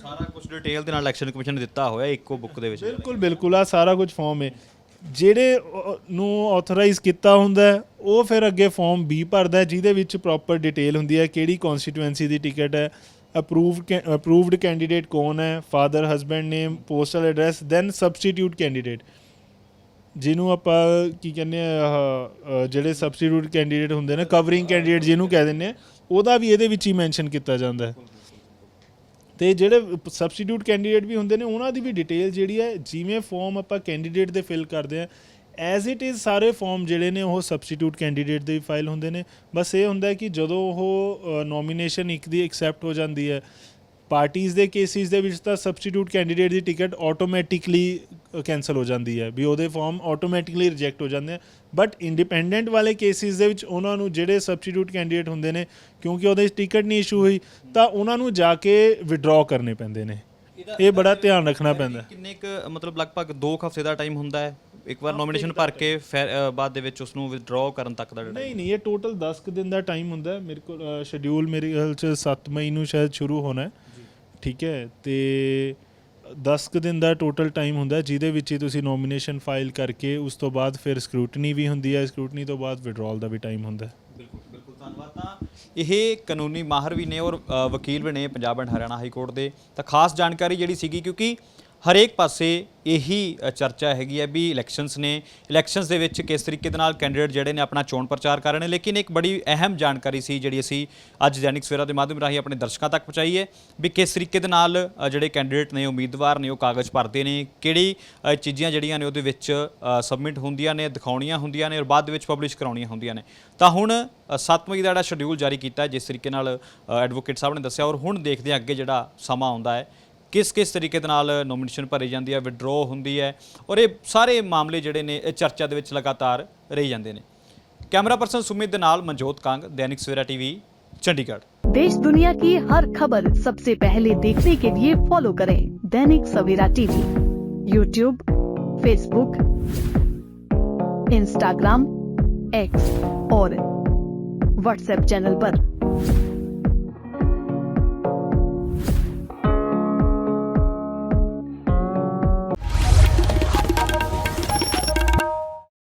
ਸਾਰਾ ਕੁਝ ਡਿਟੇਲ ਦੇ ਨਾਲ ਇਲੈਕਸ਼ਨ ਕਮਿਸ਼ਨ ਨੇ ਦਿੱਤਾ ਹੋਇਆ ਇੱਕੋ ਬੁੱਕ ਦੇ ਵਿੱਚ। ਬਿਲਕੁਲ ਬਿਲਕੁਲ ਆ ਸਾਰਾ ਕੁਝ ਫਾਰਮ ਹੈ ਜਿਹੜੇ ਨੂੰ ਆਥੋਰਾਈਜ਼ ਕੀਤਾ ਹੁੰਦਾ ਉਹ ਫਿਰ ਅੱਗੇ ਫਾਰਮ B ਭਰਦਾ ਜਿਹਦੇ ਵਿੱਚ ਪ੍ਰੋਪਰ ਡਿਟੇਲ ਹੁੰਦੀ ਹੈ, ਕਿਹੜੀ ਕਨਸਟੀਟੂਐਂਸੀ ਦੀ ਟਿਕਟ ਹੈ ਅਪਰੂਵ ਅਪਰੂਵਡ ਕੈਂਡੀਡੇਟ ਕੌਣ ਹੈ father husband name postal address then substitute candidate ਜਿਹਨੂੰ ਆਪਾਂ ਕੀ ਕਹਿੰਦੇ ਆ ਜਿਹੜੇ ਸਬਸਟੀਟਿਊਟ ਕੈਂਡੀਡੇਟ ਹੁੰਦੇ ਨੇ ਕਵਰਿੰਗ ਕੈਂਡੀਡੇਟ ਜਿਹਨੂੰ ਕਹਿ ਦਿੰਦੇ ਆ, ਉਹਦਾ ਵੀ ਇਹਦੇ ਵਿੱਚ ਹੀ ਮੈਂਸ਼ਨ ਕੀਤਾ ਜਾਂਦਾ ਹੈ। ਤੇ ਜਿਹੜੇ ਸਬਸਟੀਟਿਊਟ ਕੈਂਡੀਡੇਟ ਵੀ ਹੁੰਦੇ ਨੇ, ਉਹਨਾਂ ਦੀ ਵੀ ਡਿਟੇਲ ਜਿਹੜੀ ਹੈ, ਜਿਵੇਂ ਫਾਰਮ ਆਪਾਂ ਕੈਂਡੀਡੇਟ ਦੇ ਫਿਲ ਕਰਦੇ ਆ ਐਜ਼ ਇਟ ਇਜ਼ ਸਾਰੇ ਫਾਰਮ ਜਿਹੜੇ ਨੇ, ਉਹ ਸਬਸਟੀਟਿਊਟ ਕੈਂਡੀਡੇਟ ਦੇ ਫਾਈਲ ਹੁੰਦੇ ਨੇ। ਬਸ ਇਹ ਹੁੰਦਾ ਕਿ ਜਦੋਂ ਉਹ ਨੋਮੀਨੇਸ਼ਨ ਇੱਕ ਦੀ ਐਕਸੈਪਟ ਹੋ ਜਾਂਦੀ ਹੈ ਪਾਰਟੀਆਂ ਦੇ ਕੇਸਿਸ ਦੇ ਵਿੱਚ ਤਾਂ ਸਬਸਟੀਟਿਊਟ ਕੈਂਡੀਡੇਟ ਦੀ ਟਿਕਟ ਆਟੋਮੈਟਿਕਲੀ ਕੈਨਸਲ ਹੋ ਜਾਂਦੀ ਹੈ ਵੀ ਉਹਦੇ ਫਾਰਮ ਆਟੋਮੈਟਿਕਲੀ ਰਿਜੈਕਟ ਹੋ ਜਾਂਦੇ ਆ। ਬਟ ਇੰਡੀਪੈਂਡੈਂਟ ਵਾਲੇ ਕੇਸਿਸ ਦੇ ਵਿੱਚ ਉਹਨਾਂ ਨੂੰ ਜਿਹੜੇ ਸਬਸਟੀਟਿਊਟ ਕੈਂਡੀਡੇਟ ਹੁੰਦੇ ਨੇ ਕਿਉਂਕਿ ਉਹਦੇ ਟਿਕਟ ਨਹੀਂ ਇਸ਼ੂ ਹੋਈ ਤਾਂ ਉਹਨਾਂ ਨੂੰ ਜਾ ਕੇ ਵਿਡਰਾਅ ਕਰਨੇ ਪੈਂਦੇ ਨੇ। ਇਹ ਬੜਾ ਧਿਆਨ ਰੱਖਣਾ ਪੈਂਦਾ। ਕਿੰਨੇ ਕੁ ਮਤਲਬ ਲਗਭਗ 2 ਹਫ਼ਤੇ ਦਾ ਟਾਈਮ ਹੁੰਦਾ ਹੈ ਇੱਕ ਵਾਰ ਨੋਮੀਨੇਸ਼ਨ ਭਰ ਕੇ ਬਾਅਦ ਦੇ ਵਿੱਚ ਉਸ ਨੂੰ ਵਿਦਡਰਾਅ ਕਰਨ ਤੱਕ ਦਾ ਨਹੀਂ ਨਹੀਂ ਇਹ ਟੋਟਲ 10 ਕੁ ਦਿਨ ਦਾ ਟਾਈਮ ਹੁੰਦਾ ਹੈ। ਮੇਰੇ ਕੋਲ ਸ਼ਡਿਊਲ ਮੇਰੇ ਖਿਆਲ ਚ 7 ਮਈ ਨੂੰ ਸ਼ਾਇਦ ਸ਼ੁਰੂ ਹੋਣਾ ਹੈ। ਠੀਕ ਹੈ ਤੇ 10 ਕੁ ਦਿਨ ਦਾ ਟੋਟਲ ਟਾਈਮ ਹੁੰਦਾ ਜਿਹਦੇ ਵਿੱਚ ਹੀ ਤੁਸੀਂ ਨੋਮੀਨੇਸ਼ਨ ਫਾਈਲ ਕਰਕੇ ਉਸ ਤੋਂ ਬਾਅਦ ਫਿਰ ਸਕਰੂਟਨੀ ਵੀ ਹੁੰਦੀ ਹੈ ਸਕਰੂਟਨੀ ਤੋਂ ਬਾਅਦ ਵਿਡਰਾਅਲ ਦਾ ਵੀ ਟਾਈਮ ਹੁੰਦਾ ਬਿਲਕੁਲ ਬਿਲਕੁਲ ਧੰਨਵਾਦ। ਤਾਂ ਇਹ ਕਾਨੂੰਨੀ ਮਾਹਰ ਵੀ ਨੇ ਔਰ ਅ, ਵਕੀਲ ਵੀ ਨੇ Punjab and Haryana High Court ਦੇ। ਤਾਂ ਖਾਸ ਜਾਣਕਾਰੀ ਜਿਹੜੀ ਸੀਗੀ ਕਿਉਂਕਿ ਹਰੇਕ ਪਾਸੇ ਇਹੀ ਚਰਚਾ ਹੈਗੀ ਹੈ ਵੀ ਇਲੈਕਸ਼ਨਸ ਨੇ ਇਲੈਕਸ਼ਨਸ ਦੇ ਵਿੱਚ ਕਿਸ ਤਰੀਕੇ ਦੇ ਨਾਲ ਕੈਂਡੀਡੇਟ ਜਿਹੜੇ ਨੇ ਆਪਣਾ ਚੋਣ ਪ੍ਰਚਾਰ ਕਰ ਰਹੇ ਨੇ, ਲੇਕਿਨ ਇੱਕ ਬੜੀ ਅਹਿਮ ਜਾਣਕਾਰੀ ਸੀ ਜਿਹੜੀ ਅਸੀਂ ਅੱਜ ਦੈਨਿਕ ਸਵੇਰਾ ਦੇ ਮਾਧਿਅਮ ਰਾਹੀਂ ਆਪਣੇ ਦਰਸ਼ਕਾਂ ਤੱਕ ਪਹੁੰਚਾਈ ਹੈ ਵੀ ਕਿਸ ਤਰੀਕੇ ਦੇ ਨਾਲ ਜਿਹੜੇ ਕੈਂਡੀਡੇਟ ਨੇ, ਉਮੀਦਵਾਰ ਨੇ, ਉਹ ਕਾਗਜ਼ ਭਰਦੇ ਨੇ, ਕਿਹੜੀ ਚੀਜ਼ਾਂ ਜਿਹੜੀਆਂ ਨੇ ਉਹਦੇ ਵਿੱਚ ਸਬਮਿਟ ਹੁੰਦੀਆਂ ਨੇ, ਦਿਖਾਉਣੀਆਂ ਹੁੰਦੀਆਂ ਨੇ ਔਰ ਬਾਅਦ ਦੇ ਵਿੱਚ ਪਬਲਿਸ਼ ਕਰਾਉਣੀਆਂ ਹੁੰਦੀਆਂ ਨੇ। ਤਾਂ ਹੁਣ 7 ਮਈ ਦਾ ਜਿਹੜਾ ਸ਼ਡਿਊਲ ਜਾਰੀ ਕੀਤਾ ਜਿਸ ਤਰੀਕੇ ਨਾਲ ਐਡਵੋਕੇਟ ਸਾਹਿਬ ਨੇ ਦੱਸਿਆ ਔਰ ਹੁਣ ਦੇਖਦੇ ਹਾਂ ਅੱਗੇ ਜਿਹੜਾ ਸਮਾਂ ਆਉਂਦਾ ਹੈ ਕਿਸ ਕਿਸ ਤਰੀਕੇ ਦੇ ਨਾਲ ਨੋਮੀਨੇਸ਼ਨ ਭਰੀ ਜਾਂਦੀ ਹੈ ਵਿਡਰੋ ਹੁੰਦੀ ਹੈ ਔਰ ਇਹ ਸਾਰੇ ਮਾਮਲੇ ਜਿਹੜੇ ਨੇ ਇਹ ਚਰਚਾ ਦੇ ਵਿੱਚ ਲਗਾਤਾਰ ਰਹੀ ਜਾਂਦੇ ਨੇ ਕੈਮਰਾ ਪਰਸਨ ਸੁਮਿਤ ਦੇ ਨਾਲ ਮਨਜੋਤ ਕੰਗ ਦੈਨਿਕ ਸਵੇਰਾ ਟੀਵੀ ਚੰਡੀਗੜ੍ਹ देश दुनिया की हर खबर सबसे पहले देखने के लिए फॉलो करें Dainik Savera TV YouTube Facebook Instagram X और व्हाट्सएप चैनल पर।